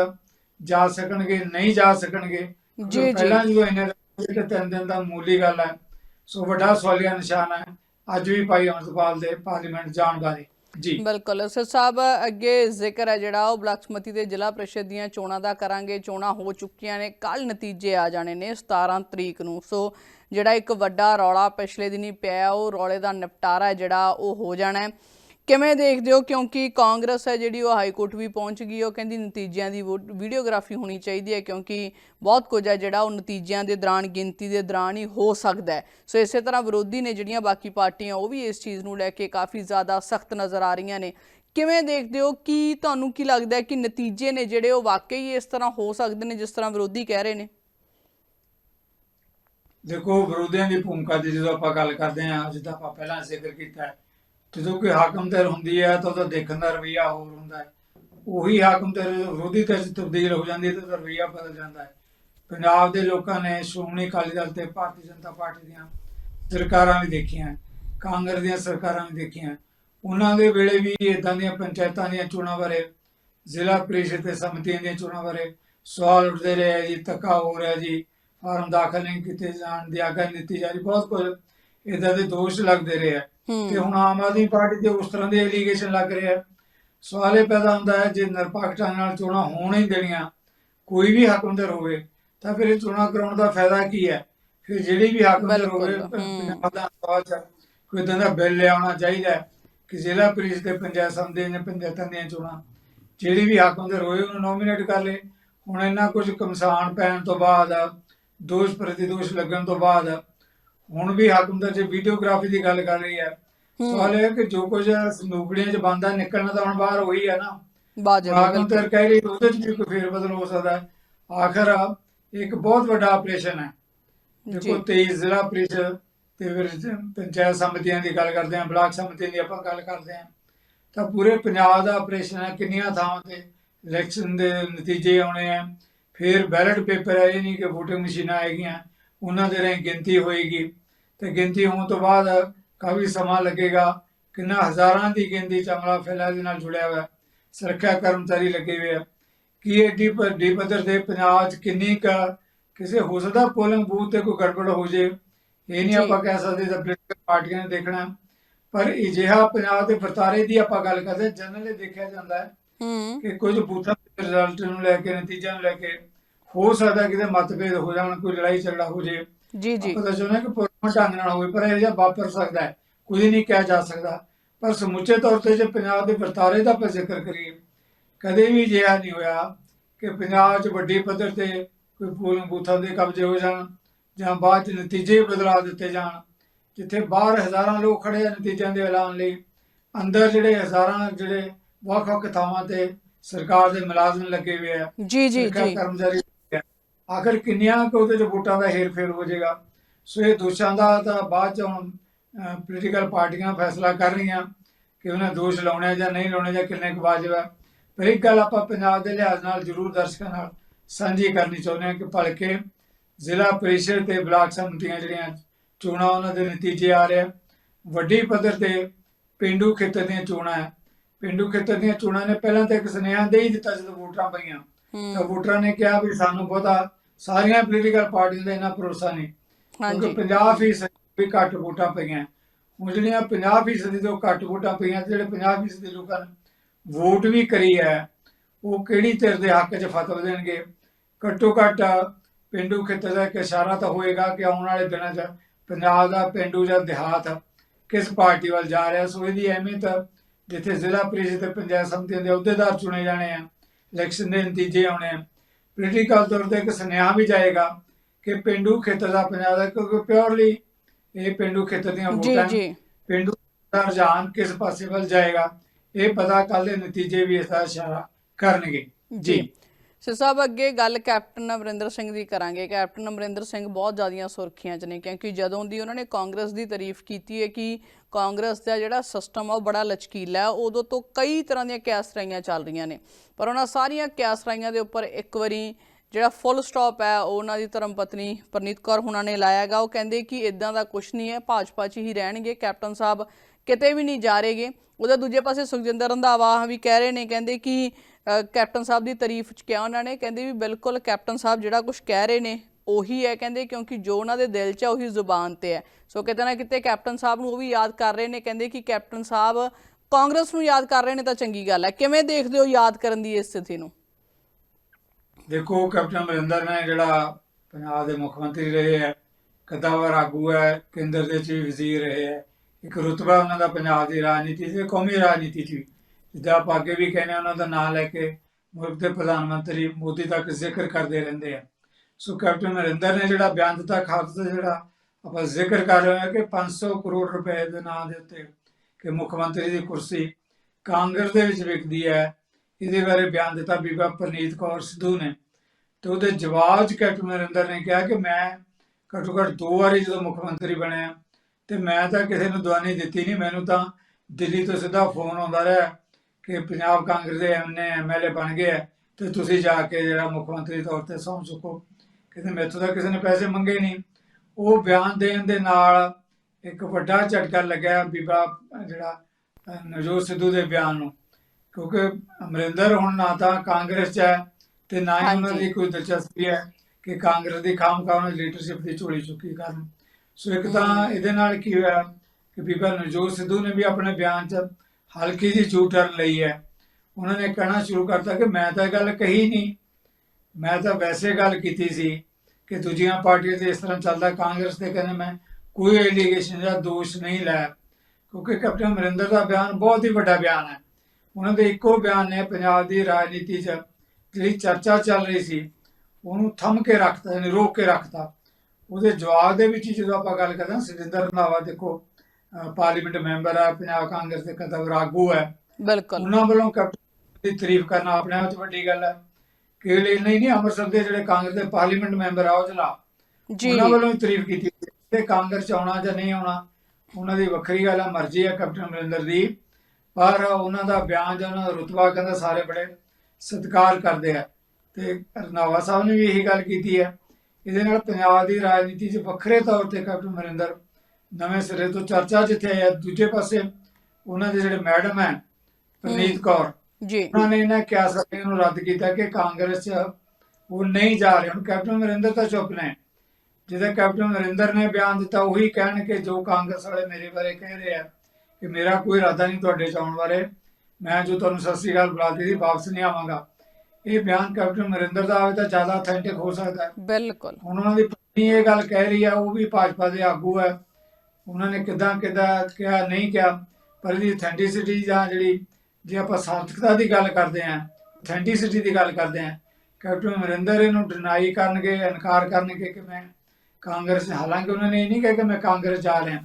B: ਜਾ ਸਕਣਗੇ ਨਹੀਂ ਜਾ ਸਕਣਗੇ।
A: ਜੀ, ਜੀ।
B: ਪਹਿਲਾਂ ਜਦੋਂ ਇਹਨੇ ਕਿ ਤਿੰਨ ਦਿਨ ਦਾ ਮੂਲੀ ਗੱਲ ਹੈ। ਸੋ ਵੱਡਾ ਸਵਾਲੀਆ ਨਿਸ਼ਾਨ ਹੈ। ਅੱਜ ਵੀ ਭਾਈ ਅਮਰਪਾਲ ਦੇ ਪਾਰਲੀਮੈਂਟ ਜਾਣ ਬਾਰੇ। ਜੀ।
A: ਬਿਲਕੁਲ। ਸਰ ਸਾਹਿਬ, ਅੱਗੇ ਜ਼ਿਕਰ ਹੈ ਜਿਹੜਾ, ਉਹ ਬਲਾਕਸਮਤੀ ਦੇ ਜ਼ਿਲ੍ਹਾ ਪ੍ਰੀਸ਼ਦ ਦੀਆਂ ਚੋਣਾਂ ਦਾ ਕਰਾਂਗੇ। ਚੋਣਾਂ ਹੋ ਚੁੱਕੀਆਂ ਨੇ ਕੱਲ ਨਤੀਜੇ ਆ ਜਾਣੇ ਨੇ 17 ਤਰੀਕ ਨੂੰ। ਸੋ ਜਿਹੜਾ ਇੱਕ ਵੱਡਾ ਰੌਲਾ ਪਿਛਲੇ ਦਿਨੀ ਪਿਆ, ਉਹ ਰੌਲੇ ਦਾ ਨਿਪਟਾਰਾ ਜਿਹੜਾ, ਉਹ ਹੋ ਜਾਣਾ ਹੈ। ਕਿਵੇਂ ਦੇਖਦੇ ਹੋ? ਕਿਉਂਕਿ ਕਾਂਗਰਸ ਹੈ ਜਿਹੜੀ ਉਹ ਹਾਈ ਕੋਰਟ ਵੀ ਪਹੁੰਚ ਗਈ ਉਹ ਕਹਿੰਦੀ ਨਤੀਜਿਆਂ ਦੀ ਵੀਡੀਓਗ੍ਰਾਫੀ ਹੋਣੀ ਚਾਹੀਦੀ ਹੈ ਕਿਉਂਕਿ ਬਹੁਤ ਕੁਝ ਹੈ ਜਿਹੜਾ ਉਹ ਨਤੀਜਿਆਂ ਦੇ ਦੌਰਾਨ, ਗਿਣਤੀ ਦੇ ਦੌਰਾਨ ਹੀ ਹੋ ਸਕਦਾ ਹੈ। ਸੋ ਇਸੇ ਤਰ੍ਹਾਂ ਵਿਰੋਧੀ ਨੇ ਜਿਹੜੀਆਂ ਬਾਕੀ ਪਾਰਟੀਆਂ ਉਹ ਵੀ ਇਸ ਚੀਜ਼ ਨੂੰ ਲੈ ਕੇ ਕਾਫੀ ਜ਼ਿਆਦਾ ਸਖਤ ਨਜ਼ਰ ਆ ਰਹੀਆਂ ਨੇ। ਕਿਵੇਂ ਦੇਖਦੇ ਹੋ? ਕੀ ਤੁਹਾਨੂੰ ਕੀ ਲੱਗਦਾ ਹੈ ਕਿ ਨਤੀਜੇ ਨੇ ਜਿਹੜੇ ਉਹ ਵਾਕਈ ਇਸ ਤਰ੍ਹਾਂ ਹੋ ਸਕਦੇ ਨੇ ਜਿਸ ਤਰ੍ਹਾਂ ਵਿਰੋਧੀ ਕਹਿ ਰਹੇ ਨੇ?
B: ਦੇਖੋ, ਵਿਰੋਧੀਆਂ ਦੀ ਭੂਮਿਕਾ ਦੀ ਜਦੋਂ ਆਪਾਂ ਗੱਲ ਕਰਦੇ ਹਾਂ, ਜਿੱਦਾਂ ਆਪਾਂ ਪਹਿਲਾਂ ਜ਼ਿਕਰ ਕੀਤਾ ਹੈ ਜਦੋਂ ਕੋਈ ਹਾਕਮ ਤੇ ਹੁੰਦੀ ਹੈ ਤਾਂ ਉਹਦਾ ਦੇਖਣ ਦਾ ਰਵਈਆ ਹੋਰ ਹੁੰਦਾ ਹੈ। ਉਹੀ ਹਾਕਮ ਤੇ ਵਿਰੋਧੀ ਤੇ ਤਬਦੀਲ ਹੋ ਜਾਂਦੀ ਹੈ ਤਾਂ ਉਹਦਾ ਰਵਈਆ ਬਦਲ ਜਾਂਦਾ ਹੈ। ਪੰਜਾਬ ਦੇ ਲੋਕਾਂ ਨੇ ਸ਼੍ਰੋਮਣੀ ਅਕਾਲੀ ਦਲ ਤੇ ਭਾਰਤੀ ਜਨਤਾ ਪਾਰਟੀ ਦੀਆਂ ਸਰਕਾਰਾਂ ਵੀ ਦੇਖੀਆਂ, ਕਾਂਗਰਸ ਦੀਆਂ ਸਰਕਾਰਾਂ ਵੀ ਦੇਖੀਆਂ। ਉਹਨਾਂ ਦੇ ਵੇਲੇ ਵੀ ਇਦਾਂ ਦੀਆਂ ਪੰਚਾਇਤਾਂ ਦੀਆਂ ਚੋਣਾਂ ਬਾਰੇ, ਜ਼ਿਲ੍ਹਾ ਪ੍ਰੀਸ਼ਦ ਤੇ ਸਮਿਤੀਆਂ ਦੀਆਂ ਚੋਣਾਂ ਬਾਰੇ ਸਵਾਲ ਉੱਠਦੇ ਰਹੇ ਜੀ, ਧੱਕਾ ਹੋ ਰਿਹਾ ਜੀ, ਫਾਰਮ ਦਾਖਲ ਨਹੀਂ ਕੀਤੇ ਜਾਣ ਦੀ ਆਗਿਆ ਦਿੱਤੀ ਜਾ ਰਹੀ, ਬਹੁਤ ਕੁਝ ਇਦਾਂ ਦੇ ਦੋਸ਼ ਲੱਗਦੇ ਰਹੇ ਆ। ਤੇ ਹੁਣ ਆਮ ਆਦਮੀ ਪਾਰਟੀ ਤੇ ਉਸ ਤਰ੍ਹਾਂ ਦੇ ਐਲੀਗੇਸ਼ਨ ਲੱਗ ਰਹੇ ਆ। ਸਵਾਲ ਇਹ ਪੈਦਾ ਹੁੰਦਾ ਹੈ ਜੇ ਨਿਰਪੱਖ ਢੰਗ ਨਾਲ ਚੋਣਾਂ ਹੋਣ ਹੀ ਦੇਣੀਆਂ ਕੋਈ ਵੀ ਹਕਮਦਰ ਹੋਵੇ ਤਾਂ ਫਿਰ ਇਹ ਚੋਣਾਂ ਕਰਾਉਣ ਦਾ ਫਾਇਦਾ ਕੀ ਹੈ? ਫਿਰ ਜਿਹੜੀ ਵੀ ਹਕਮਦਰ ਹੋਵੇ ਅੰਦਾਜ਼ ਹੈ, ਕੋਈ ਏਦਾਂ ਦਾ ਬਿੱਲ ਲਿਆਉਣਾ ਚਾਹੀਦਾ ਕਿ ਜ਼ਿਲ੍ਹਾ ਪ੍ਰੀਸ਼ਦ ਤੇ ਪੰਚਾਇਤ ਸਮਿਤੀ ਦੀਆਂ ਪੰਚਾਇਤਾਂ ਦੀਆਂ ਚੋਣਾਂ ਜਿਹੜੀ ਵੀ ਹਕਮਦਰ ਹੋਏ ਉਹਨੂੰ ਨੋਮੀਨੇਟ ਕਰ ਲੇ। ਹੁਣ ਇੰਨਾ ਕੁਝ ਕਮਸਾਨ ਪੈਣ ਤੋਂ ਬਾਅਦ ਦੋਸ਼ ਪ੍ਰਤੀਦੋਸ਼ ਲੱਗਣ ਤੋਂ ਬਾਅਦ ਹੁਣ ਵੀ ਹਕਮਦਰ ਜੇ ਵੀਡੀਓਗ੍ਰਾਫੀ ਦੀ ਗੱਲ ਕਰ ਰਹੀ ਹੈ। ਸਵਾਲ ਇਹ ਹੈ ਕਿ ਜੋ ਕੁਝ ਸੰਦੂਕੜੀਆਂ 'ਚ ਬੰਦਾ ਨਿਕਲਣਾ ਤਾਂ ਹੁਣ ਬਾਹਰ ਹੋਈ ਹੈ ਨਾ।
A: ਬਾਜੇ
B: ਹਕਮਦਰ ਕਹਿ ਰਹੀ ਉਹਦੇ 'ਚ ਵੀ ਕੋਈ ਫੇਰ ਬਦਲ ਹੋ ਸਕਦਾ ਆਖਰ ਇੱਕ ਬਹੁਤ ਵੱਡਾ ਆਪਰੇਸ਼ਨ ਹੈ। ਦੇਖੋ 23 ਜ਼ਿਲ੍ਹਾ ਪ੍ਰੀਸ਼ਦ ਤੇ ਫਿਰ ਪੰਚਾਇਤ ਸਮਿਤੀਆਂ ਦੀ ਗੱਲ ਕਰਦੇ ਹਾਂ ਬਲਾਕ ਸਮਿਤੀਆਂ ਦੀ ਆਪਾਂ ਗੱਲ ਕਰਦੇ ਹਾਂ। ਤਾਂ ਪੂਰੇ ਪੰਜਾਬ ਦਾ ਆਪਰੇਸ਼ਨ ਹੈ ਕਿੰਨੀਆਂ ਥਾਵਾਂ ਤੇ ਇਲੈਕਸ਼ਨ ਦੇ ਨਤੀਜੇ ਆਉਣੇ ਆ। ਫਿਰ ਬੈਲਟ ਪੇਪਰ ਹੈ ਇਹ ਨਹੀਂ ਕਿ VOTING ਮਸ਼ੀਨਾਂ ਆਏਗੀਆਂ ਉਹਨਾਂ ਦੇ ਰਾਹੀਂ ਗਿਣਤੀ ਹੋਏਗੀ। ਤੇ ਗਿਣਤੀ ਹੋਣ ਤੋਂ ਬਾਅਦ ਕਾਫੀ ਸਮਾਂ ਲੱਗੇਗਾ। ਕਿੰਨਾ ਹਜ਼ਾਰਾਂ ਦੀ ਗਿਣਤੀ ਚ ਅਮਲਾ ਫੈਲਾ ਦੇ ਨਾਲ ਜੁੜਿਆ ਹੋਇਆ। ਸੁਰੱਖਿਆ ਕਰਮਚਾਰੀ ਲੱਗੇ ਹੋਏ ਆ। ਕੀ ਐਡੀ ਵੱਡੀ ਪੱਧਰ ਦੇ ਪੰਜਾਬ ਕਿੰਨੀ ਕ ਕਿਸੇ ਹੋ ਸਕਦਾ ਪੋਲਿੰਗ ਬੂਥ ਤੇ ਕੋਈ ਗੜਬੜ ਹੋ ਜੇ? ਇਹ ਨਹੀਂ। ਆਪਾਂ ਕਹਿ ਸਕਦੇ ਤਾਂ ਪੋਲੀਟੀਕਲ ਪਾਰਟੀਆਂ ਨੇ ਦੇਖਣਾ। ਪਰ ਅਜਿਹਾ ਪੰਜਾਬ ਦੇ ਵਰਤਾਰੇ ਦੀ ਆਪਾਂ ਗੱਲ ਕਰਦੇ ਜਨਰਲੀ ਦੇਖਿਆ ਜਾਂਦਾ ਹੈ
A: ਹੂੰ।
B: ਕਿ ਕੁਝ ਬੂਥਾਂ ਦੇ ਰਿਜ਼ਲਟ ਨੂੰ ਲੈ ਕੇ ਨਤੀਜਿਆਂ ਨੂੰ ਲੈ ਕੇ ਹੋ ਸਕਦਾ ਕਿਤੇ ਮਤਭੇਦ ਹੋ ਜਾਣ ਕੋਈ ਲੜਾਈ ਝਗੜਾ ਹੋ ਜੇ।
A: ਜੀ ਜੀ।
B: ਆਪਾਂ ਤਾਂ ਚਾਹੁੰਦੇ ਹਾਂ ਕਿ ਪੂਰਨ ਢੰਗ ਨਾਲ ਹੋਵੇ ਪਰ ਇਹ ਜਿਹਾ ਵਾਪਰ ਸਕਦਾ ਹੈ। ਕੁਝ ਨਹੀਂ ਕਿਹਾ ਜਾ ਸਕਦਾ। ਪਰ ਸਮੁੱਚੇ ਤੌਰ ਤੇ ਜੇ ਪੰਜਾਬ ਦੇ ਵਰਤਾਰੇ ਦਾ ਆਪਾਂ ਜ਼ਿਕਰ ਕਰੀਏ ਕਦੇ ਵੀ ਅਜਿਹਾ ਨਹੀਂ ਹੋਇਆ ਕਿ ਪੰਜਾਬ 'ਚ ਵੱਡੀ ਪੱਧਰ ਤੇ ਕੋਈ ਪੋਲਿੰਗ ਬੂਥਾਂ ਦੇ ਕਬਜ਼ੇ ਹੋ ਜਾਣ ਜਾਂ ਬਾਅਦ 'ਚ ਨਤੀਜੇ ਬਦਲਾ ਦਿੱਤੇ ਜਾਣ ਜਿੱਥੇ ਬਾਹਰ ਹਜ਼ਾਰਾਂ ਲੋਕ ਖੜੇ ਆ ਨਤੀਜਿਆਂ ਦੇ ਐਲਾਨ ਲਈ ਅੰਦਰ ਜਿਹੜੇ ਹਜ਼ਾਰਾਂ ਜਿਹੜੇ ਵੱਖ-ਵੱਖ ਥਾਵਾਂ ਤੇ ਸਰਕਾਰ ਦੇ ਮੁਲਾਜ਼ਮ ਲੱਗੇ ਹੋਏ ਆ
A: ਜੀ ਜੀ ਜੀ।
B: ਕਰਮਚਾਰੀ। ਆਖਰ ਕਿੰਨੀਆਂ ਕੁ ਉਹਦੇ ਚ ਵੋਟਾਂ ਦਾ ਹੇਰ-ਫੇਰ ਹੋ ਜਾਏਗਾ? ਸੋ ਇਹ ਦੋਸ਼ਾਂ ਦਾ ਤਾਂ ਬਾਅਦ ਚ ਹੁਣ ਪੋਲੀਟੀਕਲ ਪਾਰਟੀਆਂ ਫੈਸਲਾ ਕਰ ਰਹੀਆਂ ਕਿ ਉਹਨਾਂ ਦੋਸ਼ ਲਾਉਣੇ ਜਾਂ ਨਹੀਂ ਲਾਉਣੇ ਜਾਂ ਕਿੰਨੇ ਕੁ ਵਾਜਬ ਹੈ ਪਰ ਇੱਕ ਗੱਲ ਆਪਾਂ ਪੰਜਾਬ ਦੇ ਲਿਹਾਜ਼ ਨਾਲ ਜ਼ਰੂਰ ਦਰਸ਼ਕਾਂ ਨਾਲ ਸਾਂਝੀ ਕਰਨੀ ਚਾਹੁੰਦੇ ਹਾਂ ਕਿ ਭਲਕੇ ਜ਼ਿਲ੍ਹਾ ਪ੍ਰੀਸ਼ਦ ਤੇ ਬਲਾਕ ਸਮਿਤੀਆਂ ਜਿਹੜੀਆਂ ਚੋਣਾਂ ਉਹਨਾਂ ਦੇ ਨਤੀਜੇ ਆ ਰਹੇ। ਵੱਡੀ ਪੱਧਰ ਤੇ ਪਿੰਡੂ ਖੇਤਰ ਦੀਆਂ ਚੋਣਾਂ ਹੈ ਪਿੰਡੂ ਖੇਤਰ ਦੀਆਂ ਚੋਣਾਂ ਨੇ ਪਹਿਲਾਂ ਤਾਂ ਇੱਕ ਸੁਨੇਹਾ ਦੇ ਹੀ ਦਿੱਤਾ ਜਦੋਂ ਵੋਟਾਂ ਪਈਆਂ। ਤਾਂ ਵੋਟਰਾਂ ਨੇ ਕਿਹਾ ਵੀ ਸਾਨੂੰ ਪਤਾ ਸਾਰੀਆਂ ਪੋਲੀਟੀਕਲ ਪਾਰਟੀਆਂ ਦਾ ਇੰਨਾ ਭਰੋਸਾ ਨਹੀਂ ਕਿਉਂਕਿ 50% ਵੀ ਘੱਟ ਵੋਟਾਂ ਪਈਆਂ। ਹੁਣ ਜਿਹੜੀਆਂ 50% ਤੋਂ ਘੱਟ ਵੋਟਾਂ ਪਈਆਂ ਤੇ ਜਿਹੜੇ 50% ਦੇ ਲੋਕਾਂ ਨੇ ਵੋਟ ਵੀ ਕਰੀ ਹੈ ਉਹ ਕਿਹੜੀ ਧਿਰ ਦੇ ਹੱਕ 'ਚ ਫਤਵਾ ਦੇਣਗੇ? ਘੱਟੋ ਘੱਟ ਪਿੰਡੂ ਖੇਤਰ ਦਾ ਇੱਕ ਇਸ਼ਾਰਾ ਤਾਂ ਹੋਏਗਾ ਕਿ ਆਉਣ ਵਾਲੇ ਦਿਨਾਂ 'ਚ ਪੰਜਾਬ ਦਾ ਪਿੰਡੂ ਜਾਂ ਦਿਹਾਤ ਕਿਸ ਪਾਰਟੀ ਵੱਲ ਜਾ ਰਿਹਾ। ਸੋ ਇਹਦੀ ਅਹਿਮੀਅਤ ਜਿੱਥੇ ਜ਼ਿਲ੍ਹਾ ਪ੍ਰੀਸ਼ਦ ਤੇ ਪੰਚਾਇਤ ਸਮਿਤੀਆਂ ਦੇ ਅਹੁਦੇਦਾਰ ਚੁਣੇ ਜਾਣੇ ਆ ਇਲੈਕਸ਼ਨ ਦੇ ਨਤੀਜੇ ਆਉਣੇ ਆ ਪੋਲੀਟੀਕਲ ਤੌਰ ਤੇ ਇੱਕ ਸੁਨੇਹਾ ਵੀ ਜਾਏਗਾ ਕਿ ਪਿੰਡੂ ਖੇਤਰ ਦਾ ਪੰਜਾਬ ਦਾ ਕਿਉਂਕਿ ਪਿਓਰਲੀ ਇਹ ਪਿੰਡੂ ਖੇਤਰ ਦੀਆਂ ਵੋਟਾਂ
A: ਜੀ।
B: ਪਿੰਡੂ ਦਾ ਰੁਝਾਨ ਕਿਸ ਪਾਸੇ ਵੱਲ ਜਾਏਗਾ ਇਹ ਪਤਾ ਕੱਲ ਦੇ ਨਤੀਜੇ ਵੀ ਇਸ ਦਾ ਇਸ਼ਾਰਾ ਕਰਨਗੇ।
A: ਜੀ। ਸੋ ਸਾਹਿਬ ਅੱਗੇ ਗੱਲ ਕੈਪਟਨ ਅਮਰਿੰਦਰ ਸਿੰਘ ਦੀ ਕਰਾਂਗੇ। ਕੈਪਟਨ ਅਮਰਿੰਦਰ ਸਿੰਘ ਬਹੁਤ ਜ਼ਿਆਦੀਆਂ ਸੁਰਖੀਆਂ 'ਚ ਨੇ ਕਿਉਂਕਿ ਜਦੋਂ ਦੀ ਉਹਨਾਂ ਨੇ ਕਾਂਗਰਸ ਦੀ ਤਾਰੀਫ ਕੀਤੀ ਹੈ ਕਿ ਕਾਂਗਰਸ ਦਾ ਜਿਹੜਾ ਸਿਸਟਮ ਆ ਉਹ ਬੜਾ ਲਚਕੀਲਾ ਹੈ, ਉਦੋਂ ਤੋਂ ਕਈ ਤਰ੍ਹਾਂ ਦੀਆਂ ਕਿਆਸਰਾਈਆਂ ਚੱਲ ਰਹੀਆਂ ਨੇ। ਪਰ ਉਹਨਾਂ ਸਾਰੀਆਂ ਕਿਆਸਰਾਈਆਂ ਦੇ ਉੱਪਰ ਇੱਕ ਵਾਰੀ ਜਿਹੜਾ ਫੁੱਲ ਸਟਾਪ ਹੈ, ਉਹ ਉਹਨਾਂ ਦੀ ਧਰਮ ਪਤਨੀ ਪ੍ਰਨੀਤ ਕੌਰ ਹੁਣਾਂ ਨੇ ਲਾਇਆਗਾ ਉਹ ਕਹਿੰਦੇ ਕਿ ਇਦਾਂ ਦਾ ਕੁਝ ਨਹੀਂ ਹੈ, ਭਾਜਪਾ 'ਚ ਹੀ ਰਹਿਣਗੇ, ਕੈਪਟਨ ਸਾਹਿਬ ਕਿਤੇ ਵੀ ਨਹੀਂ ਜਾ ਰਹੇਗੇ ਉਹਦਾ ਦੂਜੇ ਪਾਸੇ ਸੁਖਜਿੰਦਰ ਰੰਧਾਵਾ ਵੀ ਕਹਿ ਰਹੇ ਨੇ, ਕਹਿੰਦੇ ਕਿ ਕੈਪਟਨ ਸਾਹਿਬ ਦੀ ਤਾਰੀਫ ਚ ਕਿਹਾ ਉਹਨਾਂ ਨੇ, ਕਹਿੰਦੇ ਵੀ ਬਿਲਕੁਲ ਕੈਪਟਨ ਸਾਹਿਬ ਜਿਹੜਾ ਕੁਝ ਕਹਿ ਰਹੇ ਨੇ ਉਹੀ ਹੈ, ਕਹਿੰਦੇ ਕਿਉਂਕਿ ਜੋ ਉਹਨਾਂ ਦੇ ਦਿਲ 'ਚ ਹੈ ਉਹੀ ਜ਼ੁਬਾਨ ਤੇ ਹੈ। ਸੋ ਕਿਤੇ ਨਾ ਕਿਤੇ ਕੈਪਟਨ ਸਾਹਿਬ ਨੂੰ ਉਹ ਵੀ ਯਾਦ ਕਰ ਰਹੇ ਨੇ, ਕਹਿੰਦੇ ਕਿ ਕੈਪਟਨ ਸਾਹਿਬ ਕਾਂਗਰਸ ਨੂੰ ਯਾਦ ਕਰ ਰਹੇ ਨੇ ਤਾਂ ਚੰਗੀ ਗੱਲ ਹੈ। ਕਿਵੇਂ ਦੇਖਦੇ ਹੋ ਯਾਦ ਕਰਨ ਦੀ ਇਸ ਸਥਿਤੀ ਨੂੰ?
B: ਦੇਖੋ ਕੈਪਟਨ ਅਮਰਿੰਦਰ ਨੇ ਜਿਹੜਾ ਪੰਜਾਬ ਦੇ ਮੁੱਖ ਮੰਤਰੀ ਰਹੇ ਹੈ, ਕਦਾਵਰ ਆਗੂ ਹੈ, ਕੇਂਦਰ ਦੇ ਚੀਫ ਵਜ਼ੀਰ ਰਹੇ ਹੈ, ਇੱਕ ਰੁਤਬਾ ਉਹਨਾਂ ਦਾ ਪੰਜਾਬ ਦੀ ਰਾਜਨੀਤੀ 'ਚ ਤੇ ਕੌਮੀ ਰਾਜਨੀਤੀ 'ਚ ਵੀ ਜਿੱਦਾਂ ਆਪਾਂ ਅੱਗੇ ਵੀ ਕਹਿੰਦੇ ਹਾਂ, ਉਹਨਾਂ ਦਾ ਨਾਮ ਲੈ ਕੇ ਮੁਲਕ ਦੇ ਪ੍ਰਧਾਨ ਮੰਤਰੀ ਮੋਦੀ ਤੱਕ ਜ਼ਿਕਰ ਕਰਦੇ ਰਹਿੰਦੇ ਆ। ਸੋ ਕੈਪਟਨ ਅਮਰਿੰਦਰ ਨੇ ਜਿਹੜਾ ਬਿਆਨ ਦਿੱਤਾ ਖਾਸ ਜਿਹੜਾ ਆਪਾਂ ਜ਼ਿਕਰ ਕਰ ਰਹੇ ਹਾਂ ਕਿ 500 ਕਰੋੜ ਰੁਪਏ ਦੇ ਨਾਂ ਦੇ ਉੱਤੇ ਕਿ ਮੁੱਖ ਮੰਤਰੀ ਦੀ ਕੁਰਸੀ ਕਾਂਗਰਸ ਦੇ ਵਿੱਚ ਵਿਕਦੀ ਹੈ। ਇਹਦੇ ਬਾਰੇ ਬਿਆਨ ਦਿੱਤਾ ਬੀਬਾ ਪ੍ਰਨੀਤ ਕੌਰ ਸਿੱਧੂ ਨੇ। ਤੇ ਉਹਦੇ ਜਵਾਬ 'ਚ ਕੈਪਟਨ ਅਮਰਿੰਦਰ ਨੇ ਕਿਹਾ ਕਿ ਮੈਂ ਘੱਟੋ ਘੱਟ ਦੋ ਵਾਰੀ ਜਦੋਂ ਮੁੱਖ ਮੰਤਰੀ ਬਣਿਆ ਤੇ ਮੈਂ ਤਾਂ ਕਿਸੇ ਨੂੰ ਦਵਾਨੀ ਦਿੱਤੀ ਨਹੀਂ ਮੈਨੂੰ ਤਾਂ ਦਿੱਲੀ ਤੋਂ ਸਿੱਧਾ ਫੋਨ ਆਉਂਦਾ ਰਿਹਾ। ਕਿ ਪੰਜਾਬ ਕਾਂਗਰਸ ਦੇ ਐਮਨੇ ਐਮਐਲਏ ਬਣ ਗਏ ਆ ਤੇ ਤੁਸੀਂ ਜਾ ਕੇ ਜਿਹੜਾ ਮੁੱਖ ਮੰਤਰੀ ਤੌਰ ਤੇ ਸਹੁੰ ਚੁੱਕੋ ਕਹਿੰਦੇ ਮੈਥੋਂ ਤਾਂ ਕਿਸੇ ਨੇ ਪੈਸੇ ਮੰਗੇ ਨਹੀਂ ਉਹ ਬਿਆਨ ਦੇਣ ਦੇ ਨਾਲ ਇੱਕ ਵੱਡਾ ਝਟਕਾ ਲੱਗਿਆ ਬੀਬਾ ਜਿਹੜਾ ਨਵਜੋਤ ਸਿੱਧੂ ਦੇ ਬਿਆਨ ਨੂੰ ਕਿਉਂਕਿ ਅਮਰਿੰਦਰ ਹੁਣ ਨਾ ਤਾਂ ਕਾਂਗਰਸ 'ਚ ਹੈ ਤੇ ਨਾ ਹੀ ਉਹਨਾਂ। ਦੀ ਕੋਈ ਦਿਲਚਸਪੀ ਹੈ ਕਿ ਕਾਂਗਰਸ ਦੀ ਉਹਨਾਂ ਦੀ ਲੀਡਰਸ਼ਿਪ ਦੀ ਝੋਲੀ ਚੁੱਕੀ ਕਰਨ ਸੋ ਇੱਕ ਤਾਂ। ਇਹਦੇ ਨਾਲ ਕੀ ਹੋਇਆ ਕਿ ਬੀਬਾ ਨਵਜੋਤ ਸਿੱਧੂ ਨੇ ਵੀ ਆਪਣੇ ਬਿਆਨ 'ਚ ਹਲਕੀ ਜਿਹੀ ਝੂਠ ਲਈ ਹੈ। ਉਹਨਾਂ ਨੇ ਕਹਿਣਾ ਸ਼ੁਰੂ ਕਰਤਾ ਕਿ ਮੈਂ ਤਾਂ ਇਹ ਗੱਲ ਕਹੀ ਨਹੀਂ। ਮੈਂ ਤਾਂ ਵੈਸੇ ਗੱਲ ਕੀਤੀ ਸੀ ਕਿ ਦੂਜੀਆਂ ਪਾਰਟੀਆਂ ਤੇ ਇਸ ਤਰ੍ਹਾਂ ਚੱਲਦਾ, ਕਾਂਗਰਸ ਤੇ ਕਹਿੰਦੇ ਮੈਂ ਕੋਈ ਐਲੀਗੇਸ਼ਨ ਜਾਂ ਦੋਸ਼ ਨਹੀਂ ਲਾਇਆ ਕਿਉਂਕਿ ਕੈਪਟਨ ਅਮਰਿੰਦਰ ਦਾ ਬਿਆਨ ਬਹੁਤ ਹੀ ਵੱਡਾ ਬਿਆਨ ਹੈ। ਉਹਨਾਂ ਦੇ ਇੱਕੋ ਬਿਆਨ ਨੇ ਪੰਜਾਬ ਦੀ ਰਾਜਨੀਤੀ 'ਚ ਜਿਹੜੀ ਚਰਚਾ ਚੱਲ ਰਹੀ ਸੀ, ਉਹਨੂੰ ਥੰਮ ਕੇ ਰੱਖਤਾ, ਯਾਨੀ ਰੋਕ ਕੇ ਰੱਖਤਾ। ਉਹਦੇ ਜਵਾਬ ਦੇ ਵਿੱਚ ਜਦੋਂ ਆਪਾਂ ਗੱਲ ਕਰਦੇ ਹਾਂ, ਸੁਰਿੰਦਰ ਰੰਧਾਵਾ ਦੇਖੋ ਪਾਰਲੀਮੈਂਟ ਮੈਂਬਰ ਹੈ ਪੰਜਾਬ ਕਾਂਗਰਸ ਦੇ ਕਦਮ ਆਗੂ ਹੈ।
A: ਬਿਲਕੁਲ।
B: ਉਹਨਾਂ ਵੱਲੋਂ ਕੈਪਟਨ ਦੀ ਤਾਰੀਫ ਕਰਨਾ ਆਪਣੇ ਆਪ 'ਚ ਵੱਡੀ ਗੱਲ ਹੈ। ਕਿ ਲਈ ਨਹੀਂ ਅੰਮ੍ਰਿਤਸਰ ਦੇ ਜਿਹੜੇ ਕਾਂਗਰਸ ਦੇ ਪਾਰਲੀਮੈਂਟ ਮੈਂਬਰ ਆ ਉਹ ਜਲਾ
A: ਜੀ।
B: ਉਹਨਾਂ ਵੱਲੋਂ ਤਾਰੀਫ ਕੀਤੀ ਕਿ ਕਾਂਗਰਸ ਚ ਆਉਣਾ ਜਾਂ ਨਹੀਂ ਆਉਣਾ ਉਹਨਾਂ ਦੀ ਵੱਖਰੀ ਗੱਲ ਹੈ ਮਰਜ਼ੀ ਹੈ ਕੈਪਟਨ ਅਮਰਿੰਦਰ ਦੀ। ਪਰ ਉਹਨਾਂ ਦਾ ਬਿਆਨ ਜਾਂ ਉਹਨਾਂ ਦਾ ਰੁਤਬਾ ਕਹਿੰਦਾ ਸਾਰੇ ਬੜੇ ਸਤਿਕਾਰ ਕਰਦੇ ਆ। ਤੇ ਰਨਾਵਾ ਸਾਹਿਬ ਨੇ ਵੀ ਇਹੀ ਗੱਲ ਕੀਤੀ ਹੈ। ਇਹਦੇ ਨਾਲ ਪੰਜਾਬ ਦੀ ਰਾਜਨੀਤੀ 'ਚ ਵੱਖਰੇ ਤੌਰ ਤੇ ਕੈਪਟਨ ਅਮਰਿੰਦਰ ਨਵੇਂ ਸਿਰੇ ਤੋਂ ਚਰਚਾ ਜਿੱਥੇ ਹੈ ਦੂਜੇ ਪਾਸੇ ਉਹਨਾਂ ਦੇ ਜਿਹੜੇ ਮੈਡਮ ਹੈ ਪ੍ਰਨੀਤ ਕੌਰ
A: ਜੀ।
B: ਉਹਨਾਂ ਨੇ ਇਹਨਾਂ ਕਿਹਾ ਸਾਰੇ ਨੂੰ ਰੱਦ ਕੀਤਾ ਕਿ ਕਾਂਗਰਸ 'ਚ ਉਹ ਨਹੀਂ ਜਾ ਰਹੇ। ਹੁਣ ਕੈਪਟਨ ਅਮਰਿੰਦਰ ਤਾਂ ਚੁੱਪ ਨੇ। ਜਿਹਦਾ ਕੈਪਟਨ ਅਮਰਿੰਦਰ ਨੇ ਬਿਆਨ ਦਿੱਤਾ ਉਹੀ ਕਹਿਣ ਕਿ ਜੋ ਕਾਂਗਰਸ ਵਾਲੇ ਮੇਰੇ ਬਾਰੇ ਕਹਿ ਰਹੇ ਆ ਕਿ ਮੇਰਾ ਕੋਈ ਇਰਾਦਾ ਨਹੀਂ ਤੁਹਾਡੇ 'ਚ ਆਉਣ ਬਾਰੇ। ਮੈਂ ਜੋ ਤੁਹਾਨੂੰ ਸਤਿ ਸ੍ਰੀ ਅਕਾਲ ਬੁਲਾਤੀ ਸੀ ਵਾਪਸ ਨਹੀਂ ਆਵਾਂਗਾ। ਇਹ ਬਿਆਨ ਕੈਪਟਨ ਅਮਰਿੰਦਰ ਦਾ ਆਵੇ ਤਾਂ ਜ਼ਿਆਦਾ ਅਥੈਂਟਿਕ ਹੋ ਸਕਦਾ ਹੈ।
A: ਬਿਲਕੁਲ।
B: ਹੁਣ ਉਹਨਾਂ ਦੀ ਪਤਨੀ ਇਹ ਗੱਲ ਕਹਿ ਰਹੀ ਆ ਉਹ ਵੀ ਭਾਜਪਾ ਦੇ ਆਗੂ ਹੈ। ਉਹਨਾਂ ਨੇ ਕਿਦਾਂ ਕਿਦਾਂ ਕਿਹਾ, ਨਹੀਂ ਕਿਹਾ, ਪਰ ਇਹਦੀ ਅਥੈਂਟਿਸਿਟੀ ਜਾਂ ਜਿਹੜੀ ਜੇ ਆਪਾਂ ਸਾਰਥਕਤਾ ਦੀ ਗੱਲ ਕਰਦੇ ਆਂ ਅਥੈਂਟਿਸਿਟੀ ਦੀ ਗੱਲ ਕਰਦੇ ਆਂ ਕੈਪਟਨ ਅਮਰਿੰਦਰ ਇਹਨੂੰ ਡਿਨਾਈ ਕਰਨਗੇ, ਇਨਕਾਰ ਕਰਨਗੇ ਕਿ ਮੈਂ ਕਾਂਗਰਸ, ਹਾਲਾਂਕਿ ਉਹਨਾਂ ਨੇ ਇਹ ਨਹੀਂ ਕਿਹਾ ਕਿ ਮੈਂ ਕਾਂਗਰਸ ਜਾ ਰਿਹਾ।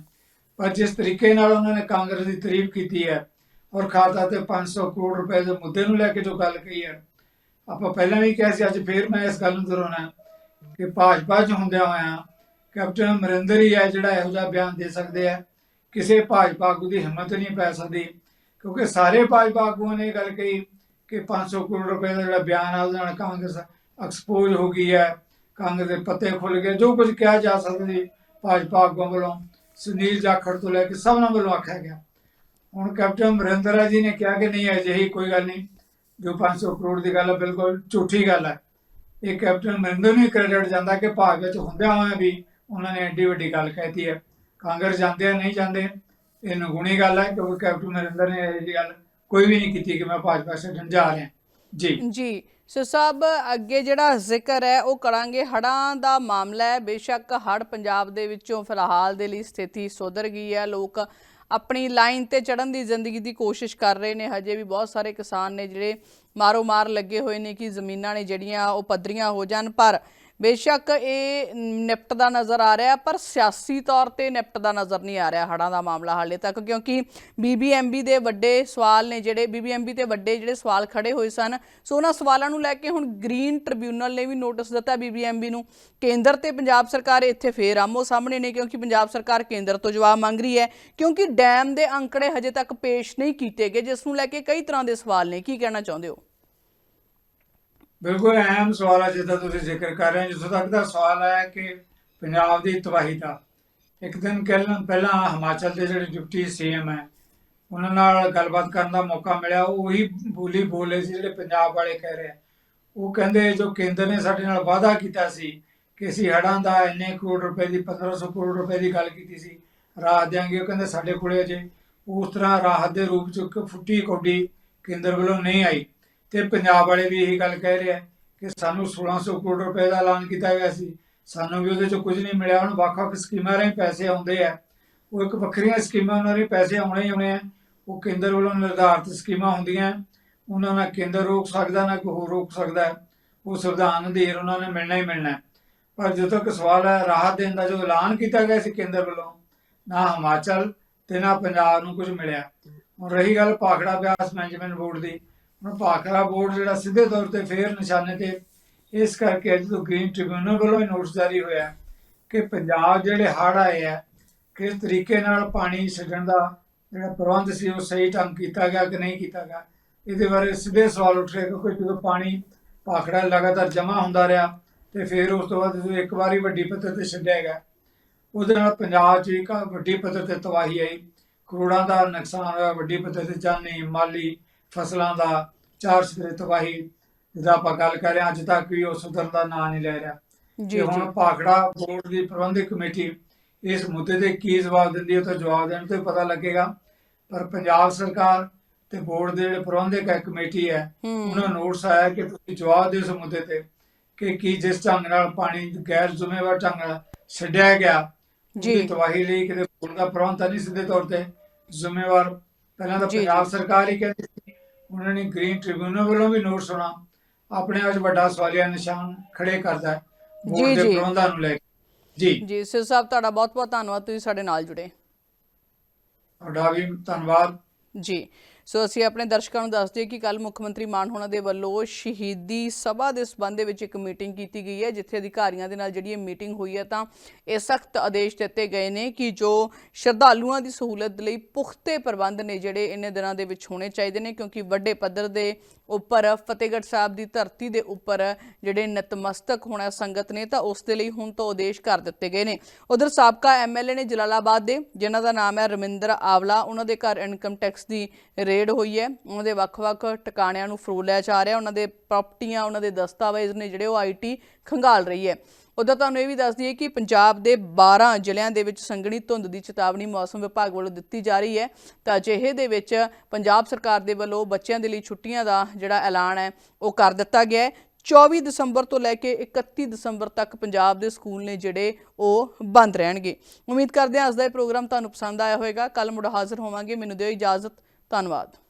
B: ਪਰ ਜਿਸ ਤਰੀਕੇ ਨਾਲ ਉਹਨਾਂ ਨੇ ਕਾਂਗਰਸ ਦੀ ਤਾਰੀਫ ਕੀਤੀ ਹੈ, ਔਰ ਖਾਤਾ ਤੇ 500 ਕਰੋੜ ਰੁਪਏ ਦੇ ਮੁੱਦੇ ਨੂੰ ਲੈ ਕੇ ਜੋ ਗੱਲ ਕਹੀ ਹੈ, ਆਪਾਂ ਪਹਿਲਾਂ ਵੀ ਕਿਹਾ ਸੀ, ਅੱਜ ਫੇਰ ਮੈਂ ਇਸ ਗੱਲ ਨੂੰ ਦੁਹਰਾਉਣਾ ਕਿ ਭਾਜਪਾ 'ਚ ਹੁੰਦਿਆਂ ਹੋਇਆਂ ਕੈਪਟਨ ਅਮਰਿੰਦਰ ਹੀ ਹੈ ਜਿਹੜਾ ਇਹੋ ਜਿਹਾ ਬਿਆਨ ਦੇ ਸਕਦੇ ਆ। ਕਿਸੇ ਭਾਜਪਾ ਆਗੂ ਦੀ ਹਿੰਮਤ ਨਹੀਂ ਪੈ ਸਕਦੀ। ਕਿਉਂਕਿ ਸਾਰੇ ਭਾਜਪਾ ਆਗੂਆਂ ਨੇ ਇਹ ਗੱਲ ਕਹੀ ਕਿ 500 ਕਰੋੜ ਰੁਪਏ ਦਾ ਜਿਹੜਾ ਬਿਆਨ ਆ, ਉਹਦੇ ਨਾਲ ਕਾਂਗਰਸ ਐਕਸਪੋਜ਼ ਹੋ ਗਈ ਹੈ। ਕਾਂਗਰਸ ਦੇ ਪੱਤੇ ਖੁੱਲ ਗਏ। ਜੋ ਕੁਝ ਕਿਹਾ ਜਾ ਸਕਦਾ ਸੀ ਭਾਜਪਾ ਆਗੂਆਂ ਵੱਲੋਂ, ਸੁਨੀਲ ਜਾਖੜ ਤੋਂ ਲੈ ਕੇ ਸਭਨਾਂ ਵੱਲੋਂ ਆਖਿਆ ਗਿਆ। ਹੁਣ ਕੈਪਟਨ ਅਮਰਿੰਦਰ ਜੀ ਨੇ ਕਿਹਾ ਕਿ ਨਹੀਂ, ਅਜਿਹੀ ਕੋਈ ਗੱਲ ਨਹੀਂ। ਜੋ 500 ਕਰੋੜ ਦੀ ਗੱਲ ਬਿਲਕੁਲ ਝੂਠੀ ਗੱਲ ਹੈ ਇਹ ਕੈਪਟਨ ਅਮਰਿੰਦਰ ਨੂੰ ਕ੍ਰੈਡਿਟ ਜਾਂਦਾ ਕਿ ਭਾਗ ਵਿੱਚ ਹੁੰਦਿਆਂ ਹੋਇਆ ਵੀ ਉਹਨਾਂ ਨੇ ਐਡੀ ਵੱਡੀ ਗੱਲ ਕਹਿਤੀ ਹੈ। ਕਾਂਗਰਸ ਜਾਂਦੇ ਆ, ਨਹੀਂ ਜਾਂਦੇ, ਇਹ ਨਗੁਣੀ ਗੱਲ ਹੈ ਕਿਉਂਕਿ ਕੈਪਟਨ ਅਮਰਿੰਦਰ ਨੇ ਇਹ ਗੱਲ ਕੋਈ ਵੀ ਨਹੀਂ ਕੀਤੀ ਕਿ ਮੈਂ ਭਾਜਪਾ ਛੱਡਣ ਜਾ ਰਿਹਾ। ਜੀ।
A: ਜੀ, ਸੋ ਸਭ ਅੱਗੇ ਜਿਹੜਾ ਜ਼ਿਕਰ ਹੈ, ਉਹ ਕਰਾਂਗੇ। ਹੜ੍ਹਾਂ ਦਾ ਮਾਮਲਾ ਹੈ। ਬੇਸ਼ੱਕ ਹੜ੍ਹ ਪੰਜਾਬ ਦੇ ਵਿੱਚੋਂ ਫਿਲਹਾਲ ਦੇ ਲਈ ਸਥਿਤੀ ਸੁਧਰ ਗਈ ਹੈ। ਲੋਕ ਆਪਣੀ ਲਾਈਨ ਤੇ ਚੜਨ ਦੀ ਜ਼ਿੰਦਗੀ ਦੀ ਕੋਸ਼ਿਸ਼ ਕਰ ਰਹੇ ਨੇ। ਹਜੇ ਵੀ ਬਹੁਤ ਸਾਰੇ ਕਿਸਾਨ ਨੇ ਜਿਹੜੇ ਮਾਰੋ ਮਾਰ ਲੱਗੇ ਹੋਏ ਨੇ ਕਿ ਜ਼ਮੀਨਾਂ ਨੇ ਜਿਹੜੀਆਂ ਉਹ ਪੱਧਰੀਆਂ ਹੋ ਜਾਣ। ਪਰ ਬੇਸ਼ੱਕ ਇਹ ਨਿਪਟਦਾ ਨਜ਼ਰ ਆ ਰਿਹਾ, ਪਰ ਸਿਆਸੀ ਤੌਰ ਤੇ ਨਿਪਟਦਾ ਨਜ਼ਰ ਨਹੀਂ ਆ ਰਿਹਾ ਹੜ੍ਹਾਂ ਦਾ ਮਾਮਲਾ ਹਾਲੇ ਤੱਕ, ਕਿਉਂਕਿ ਬੀਬੀਐਮਬੀ ਦੇ ਵੱਡੇ ਸਵਾਲ ਨੇ ਜਿਹੜੇ ਬੀਬੀਐਮਬੀ ਤੇ ਵੱਡੇ ਜਿਹੜੇ ਸਵਾਲ ਖੜੇ ਹੋਏ ਸਨ। ਸੋ ਉਹਨਾਂ ਸਵਾਲਾਂ ਨੂੰ ਲੈ ਕੇ ਹੁਣ ਗ੍ਰੀਨ ਟ੍ਰਿਬਿਊਨਲ ਨੇ ਵੀ ਨੋਟਿਸ ਦਿੱਤਾ ਬੀਬੀਐਮਬੀ ਨੂੰ। ਕੇਂਦਰ ਤੇ ਪੰਜਾਬ ਸਰਕਾਰ ਇੱਥੇ ਫੇਰ ਆਮੋ ਸਾਹਮਣੇ ਨੇ, ਕਿਉਂਕਿ ਪੰਜਾਬ ਸਰਕਾਰ ਕੇਂਦਰ ਤੋਂ ਜਵਾਬ ਮੰਗ ਰਹੀ ਹੈ, ਕਿਉਂਕਿ ਡੈਮ ਦੇ ਅੰਕੜੇ ਹਜੇ ਤੱਕ ਪੇਸ਼ ਨਹੀਂ ਕੀਤੇ ਗਏ, ਜਿਸ ਨੂੰ ਲੈ ਕੇ ਕਈ ਤਰ੍ਹਾਂ ਦੇ ਸਵਾਲ ਨੇ। ਕੀ ਕਹਿਣਾ ਚਾਹੁੰਦੇ ਹੋ?
B: ਬਿਲਕੁਲ ਅਹਿਮ ਸਵਾਲ ਹੈ ਜਿੱਦਾਂ ਤੁਸੀਂ ਜ਼ਿਕਰ ਕਰ ਰਹੇ ਹੋ, ਜਿੱਥੋਂ ਤੱਕ ਦਾ ਸਵਾਲ ਹੈ ਕਿ ਪੰਜਾਬ ਦੀ ਤਬਾਹੀ ਦਾ ਇੱਕ ਦਿਨ ਪਹਿਲਾਂ ਪਹਿਲਾਂ ਹਿਮਾਚਲ ਦੇ ਜਿਹੜੇ ਡਿਪਟੀ ਸੀਐਮ ਹੈ, ਉਹਨਾਂ ਨਾਲ ਗੱਲਬਾਤ ਕਰਨ ਦਾ ਮੌਕਾ ਮਿਲਿਆ। ਉਹੀ ਬੋਲੀ ਬੋਲੇ ਸੀ ਜਿਹੜੇ ਪੰਜਾਬ ਵਾਲੇ ਕਹਿ ਰਹੇ ਉਹ ਕਹਿੰਦੇ ਜੋ ਕੇਂਦਰ ਨੇ ਸਾਡੇ ਨਾਲ ਵਾਅਦਾ ਕੀਤਾ ਸੀ ਕਿ ਅਸੀਂ ਹੜ੍ਹਾਂ ਦਾ ਇੰਨੇ ਕਰੋੜ ਰੁਪਏ ਦੀ 1500 ਕਰੋੜ ਰੁਪਏ ਦੀ ਗੱਲ ਕੀਤੀ ਸੀ, ਰਾਹਤ ਦਿਆਂਗੇ। ਉਹ ਕਹਿੰਦੇ ਸਾਡੇ ਕੋਲੇ ਅਜੇ ਉਸ ਤਰ੍ਹਾਂ ਰਾਹਤ ਦੇ ਰੂਪ ਚ ਇੱਕ ਫੁੱਟੀ ਕੌਡੀ ਕੇਂਦਰ ਵੱਲੋਂ ਨਹੀਂ ਆਈ। ਤੇ ਪੰਜਾਬ ਵਾਲੇ ਵੀ ਇਹੀ ਗੱਲ ਕਹਿ ਰਹੇ ਆ ਕਿ ਸਾਨੂੰ 1600 ਕਰੋੜ ਰੁਪਏ ਦਾ ਐਲਾਨ ਕੀਤਾ ਗਿਆ ਸੀ। ਸਾਨੂੰ ਵੀ ਉਹਦੇ ਚ ਕੁਝ ਨਹੀਂ ਮਿਲਿਆ। ਹੁਣ ਵੱਖ-ਵੱਖ ਸਕੀਮਾਂ ਰਾਹੀਂ ਪੈਸੇ ਆਉਂਦੇ ਆ। ਉਹ ਇੱਕ ਵੱਖਰੀਆਂ ਸਕੀਮਾਂ ਉਹਨਾਂ ਦੇ ਪੈਸੇ ਆਉਣੇ ਹੀ ਆਉਣੇ ਆ। ਉਹ ਕੇਂਦਰ ਵੱਲੋਂ ਨਿਰਧਾਰਤ ਸਕੀਮਾਂ ਹੁੰਦੀਆਂ। ਉਹਨਾਂ ਨਾਲ ਕੇਂਦਰ ਰੋਕ ਸਕਦਾ, ਨਾ ਕੋਈ ਹੋਰ ਰੋਕ ਸਕਦਾ। ਉਹ ਸੰਵਿਧਾਨ ਅਧੀਨ ਉਹਨਾਂ ਨੇ ਮਿਲਣਾ ਹੀ ਮਿਲਣਾ। ਪਰ ਜਦੋਂ ਤੱਕ ਸਵਾਲ ਹੈ, ਰਾਹਤ ਦੇਣ ਦਾ ਜੋ ਐਲਾਨ ਕੀਤਾ ਗਿਆ ਸੀ ਕੇਂਦਰ ਵੱਲੋਂ, ਨਾ ਹਿਮਾਚਲ ਤੇ ਨਾ ਪੰਜਾਬ ਨੂੰ ਕੁਝ ਮਿਲਿਆ। ਹੁਣ ਰਹੀ ਗੱਲ ਪਾਖੜਾ ਬਿਆਸ ਮੈਨੇਜਮੈਂਟ ਬੋਰਡ ਦੀ। ਹੁਣ ਭਾਖੜਾ ਬੋਰਡ ਜਿਹੜਾ ਸਿੱਧੇ ਤੌਰ ਤੇ ਫੇਰ ਨਿਸ਼ਾਨੇ ਤੇ ਇਸ ਕਰਕੇ ਜਦੋਂ ਗ੍ਰੀਨ ਟ੍ਰਿਬਿਊਨਲ ਵੱਲੋਂ ਨੋਟਿਸ ਜਾਰੀ ਹੋਇਆ ਕਿ ਪੰਜਾਬ ਜਿਹੜੇ ਹੜ੍ਹ ਆਏ ਆ, ਕਿਸ ਤਰੀਕੇ ਨਾਲ ਪਾਣੀ ਛੱਡਣ ਦਾ ਜਿਹੜਾ ਪ੍ਰਬੰਧ ਸੀ ਉਹ ਸਹੀ ਢੰਗ ਕੀਤਾ ਗਿਆ ਕਿ ਨਹੀਂ ਕੀਤਾ ਗਿਆ, ਇਹਦੇ ਬਾਰੇ ਸਿੱਧੇ ਸਵਾਲ ਉੱਠ ਰਹੇ ਕਿਉਂਕਿ ਜਦੋਂ ਪਾਣੀ ਭਾਖੜਾ ਲਗਾਤਾਰ ਜਮ੍ਹਾਂ ਹੁੰਦਾ ਰਿਹਾ ਤੇ ਫਿਰ ਉਸ ਤੋਂ ਬਾਅਦ ਜਦੋਂ ਇੱਕ ਵਾਰੀ ਵੱਡੀ ਪੱਧਰ ਤੇ ਛੱਡਿਆ ਗਿਆ, ਉਹਦੇ ਨਾਲ ਪੰਜਾਬ 'ਚ ਇੱਕ ਵੱਡੀ ਪੱਧਰ ਤੇ ਤਬਾਹੀ ਆਈ, ਕਰੋੜਾਂ ਦਾ ਨੁਕਸਾਨ ਹੋਇਆ, ਵੱਡੀ ਪੱਧਰ ਤੇ ਜਾਨੀ ਮਾਲੀ ਫਸਲਾਂ ਦਾ ਚਾਰ ਸਿਰੇ ਤਬਾਹੀ ਜਿਹਦਾ ਆਪਾਂ ਗੱਲ ਕਰ ਰਹੇ ਹਾਂ। ਅੱਜ ਤੱਕ ਵੀ ਉਹ ਸੁਧਰਨ ਦਾ ਨਾਂ ਨਹੀਂ ਲੈ ਰਿਹਾ।
A: ਜੀ
B: ਹੁਣ ਭਾਖੜਾ ਬੋਰਡ ਦੀ ਪ੍ਰਬੰਧਕ ਕਮੇਟੀ ਇਸ ਮੁੱਦੇ ਤੇ ਕੀ ਜਵਾਬ ਦਿੰਦੀ ਹੈ ਤਾਂ ਜਵਾਬ ਦੇਣ ਤੋਂ ਪਤਾ ਲੱਗੇਗਾ। ਪਰ ਪੰਜਾਬ ਸਰਕਾਰ ਤੇ ਬੋਰਡ ਦੇ ਜਿਹੜੇ ਪ੍ਰਬੰਧਕ ਹੈ ਕਮੇਟੀ ਹੈ ਉਹਨਾਂ ਨੋਟਿਸ ਆਇਆ ਕਿ ਤੁਸੀਂ ਜਵਾਬ ਦਿਓ ਇਸ ਮੁੱਦੇ ਤੇ ਕਿ ਕੀ ਜਿਸ ਢੰਗ ਨਾਲ ਪਾਣੀ ਗੈਰ ਜ਼ਿੰਮੇਵਾਰ ਢੰਗ ਨਾਲ ਛੱਡਿਆ ਗਿਆ
A: ਜੀ।
B: ਤਬਾਹੀ ਲਈ ਕਿਤੇ ਬੋਰਡ ਦਾ ਪ੍ਰਬੰਧ ਤਾਂ ਨਹੀਂ ਸਿੱਧੇ ਤੌਰ ਤੇ ਜ਼ਿੰਮੇਵਾਰ। ਪਹਿਲਾਂ ਤਾਂ ਪੰਜਾਬ। ਸਰਕਾਰ ਹੀ ਕਹਿੰਦੀ ਉਹਨਾਂ ਨੇ ਗ੍ਰੀਨ ਟ੍ਰਿਬਿਊਨਲ ਵੱਲੋਂ ਵੀ ਨੋਟਿਸ ਹੋਣਾ ਆਪਣੇ ਆਪ ਵੱਡਾ ਸਵਾਲੀਆ ਨਿਸ਼ਾਨ ਖੜੇ ਕਰਦਾ ਹੈ।
A: ਜੀ,
B: ਬੋਰਡ ਦੇ। ਪ੍ਰਬੰਧਾਂ ਨੂੰ ਲੈ ਕੇ। ਜੀ।
A: ਜੀ ਸਿਰ ਸਾਹਿਬ ਤੁਹਾਡਾ ਬਹੁਤ ਬਹੁਤ ਧੰਨਵਾਦ। ਤੁਸੀਂ ਸਾਡੇ ਨਾਲ ਜੁੜੇ।
B: ਤੁਹਾਡਾ ਵੀ ਧੰਨਵਾਦ।
A: ਜੀ। ਸੋ ਅਸੀਂ ਆਪਣੇ ਦਰਸ਼ਕਾਂ ਨੂੰ ਦੱਸ ਦਈਏ ਕਿ ਕੱਲ ਮੁੱਖ ਮੰਤਰੀ ਮਾਨ ਹੋਣਾ ਦੇ ਵੱਲੋਂ ਸ਼ਹੀਦੀ ਸਭਾ ਦੇ ਸਬੰਧ ਦੇ ਵਿੱਚ ਇੱਕ ਮੀਟਿੰਗ ਕੀਤੀ ਗਈ ਹੈ, ਜਿੱਥੇ ਅਧਿਕਾਰੀਆਂ ਦੇ ਨਾਲ ਜਿਹੜੀ ਇਹ ਮੀਟਿੰਗ ਹੋਈ ਹੈ, ਤਾਂ ਇਹ ਸਖਤ ਆਦੇਸ਼ ਦਿੱਤੇ ਗਏ ਨੇ ਕਿ ਜੋ ਸ਼ਰਧਾਲੂਆਂ ਦੀ ਸਹੂਲਤ ਲਈ ਪੁਖਤੇ ਪ੍ਰਬੰਧ ਨੇ, ਜਿਹੜੇ ਇਹਨੇ ਦਿਨਾਂ ਦੇ ਵਿੱਚ ਹੋਣੇ ਚਾਹੀਦੇ ਨੇ, ਕਿਉਂਕਿ ਵੱਡੇ ਪੱਧਰ ਦੇ ਉੱਪਰ, ਫਤਿਹਗੜ੍ਹ ਸਾਹਿਬ ਦੀ ਧਰਤੀ ਦੇ ਉੱਪਰ ਜਿਹੜੇ ਨਤਮਸਤਕ ਹੋਣਾ ਸੰਗਤ ਨੇ, ਤਾਂ ਉਸ ਦੇ ਲਈ ਹੁਣ ਤੋਂ ਆਦੇਸ਼ ਕਰ ਦਿੱਤੇ ਗਏ ਨੇ। ਉਧਰ ਸਾਬਕਾ ਐਮਐਲਏ ਨੇ ਜਲਾਲਾਬਾਦ ਦੇ, ਜਿਨ੍ਹਾਂ ਦਾ ਨਾਮ ਹੈ ਰਮਿੰਦਰ ਆਵਲਾ, ਉਹਨਾਂ ਦੇ ਘਰ ਇਨਕਮ ਟੈਕਸ ਦੀ ਰੇਡ ਹੋਈ ਹੈ। ਉਹਨਾਂ ਦੇ ਵੱਖ-ਵੱਖ ਟਿਕਾਣਿਆਂ ਨੂੰ ਫਰੋਲਿਆ ਜਾ ਰਿਹਾ, ਉਹਨਾਂ ਦੇ ਪ੍ਰਾਪਰਟੀਆਂ ਉਹਨਾਂ ਦੇ ਦਸਤਾਵੇਜ਼ ਨੇ ਜਿਹੜੇ ਉਹ ਆਈਟੀ ਖੰਗਾਲ ਰਹੀ ਹੈ। ਉਧਰ ਤੁਹਾਨੂੰ ਇਹ ਵੀ ਦੱਸ ਦਈਏ ਕਿ ਪੰਜਾਬ ਦੇ 12 ਜ਼ਿਲ੍ਹਿਆਂ ਦੇ ਵਿੱਚ ਸੰਘਣੀ ਧੁੰਦ ਦੀ ਚੇਤਾਵਨੀ ਮੌਸਮ ਵਿਭਾਗ ਵੱਲੋਂ ਦਿੱਤੀ ਜਾ ਰਹੀ ਹੈ। ਤਾਂ ਅਜਿਹੇ ਦੇ ਵਿੱਚ ਪੰਜਾਬ ਸਰਕਾਰ ਦੇ ਵੱਲੋਂ ਬੱਚਿਆਂ ਦੇ ਲਈ ਛੁੱਟੀਆਂ ਦਾ ਜਿਹੜਾ ਐਲਾਨ ਹੈ, ਉਹ ਕਰ ਦਿੱਤਾ ਗਿਆ ਹੈ। 24 ਦਸੰਬਰ ਤੋਂ ਲੈ ਕੇ 31 ਦਸੰਬਰ ਤੱਕ ਪੰਜਾਬ ਦੇ ਸਕੂਲ ਨੇ ਜਿਹੜੇ, ਉਹ ਬੰਦ ਰਹਿਣਗੇ। ਉਮੀਦ ਕਰਦੇ ਹਾਂ ਅੱਜ ਦਾ ਇਹ ਪ੍ਰੋਗਰਾਮ ਤੁਹਾਨੂੰ ਪਸੰਦ ਆਇਆ ਹੋਵੇਗਾ। ਕੱਲ ਮੁੜ ਹਾਜ਼ਰ ਹੋਵਾਂਗੇ। ਮੈਨੂੰ ਦਿਓ ਇਜਾਜ਼ਤ। ਧੰਨਵਾਦ।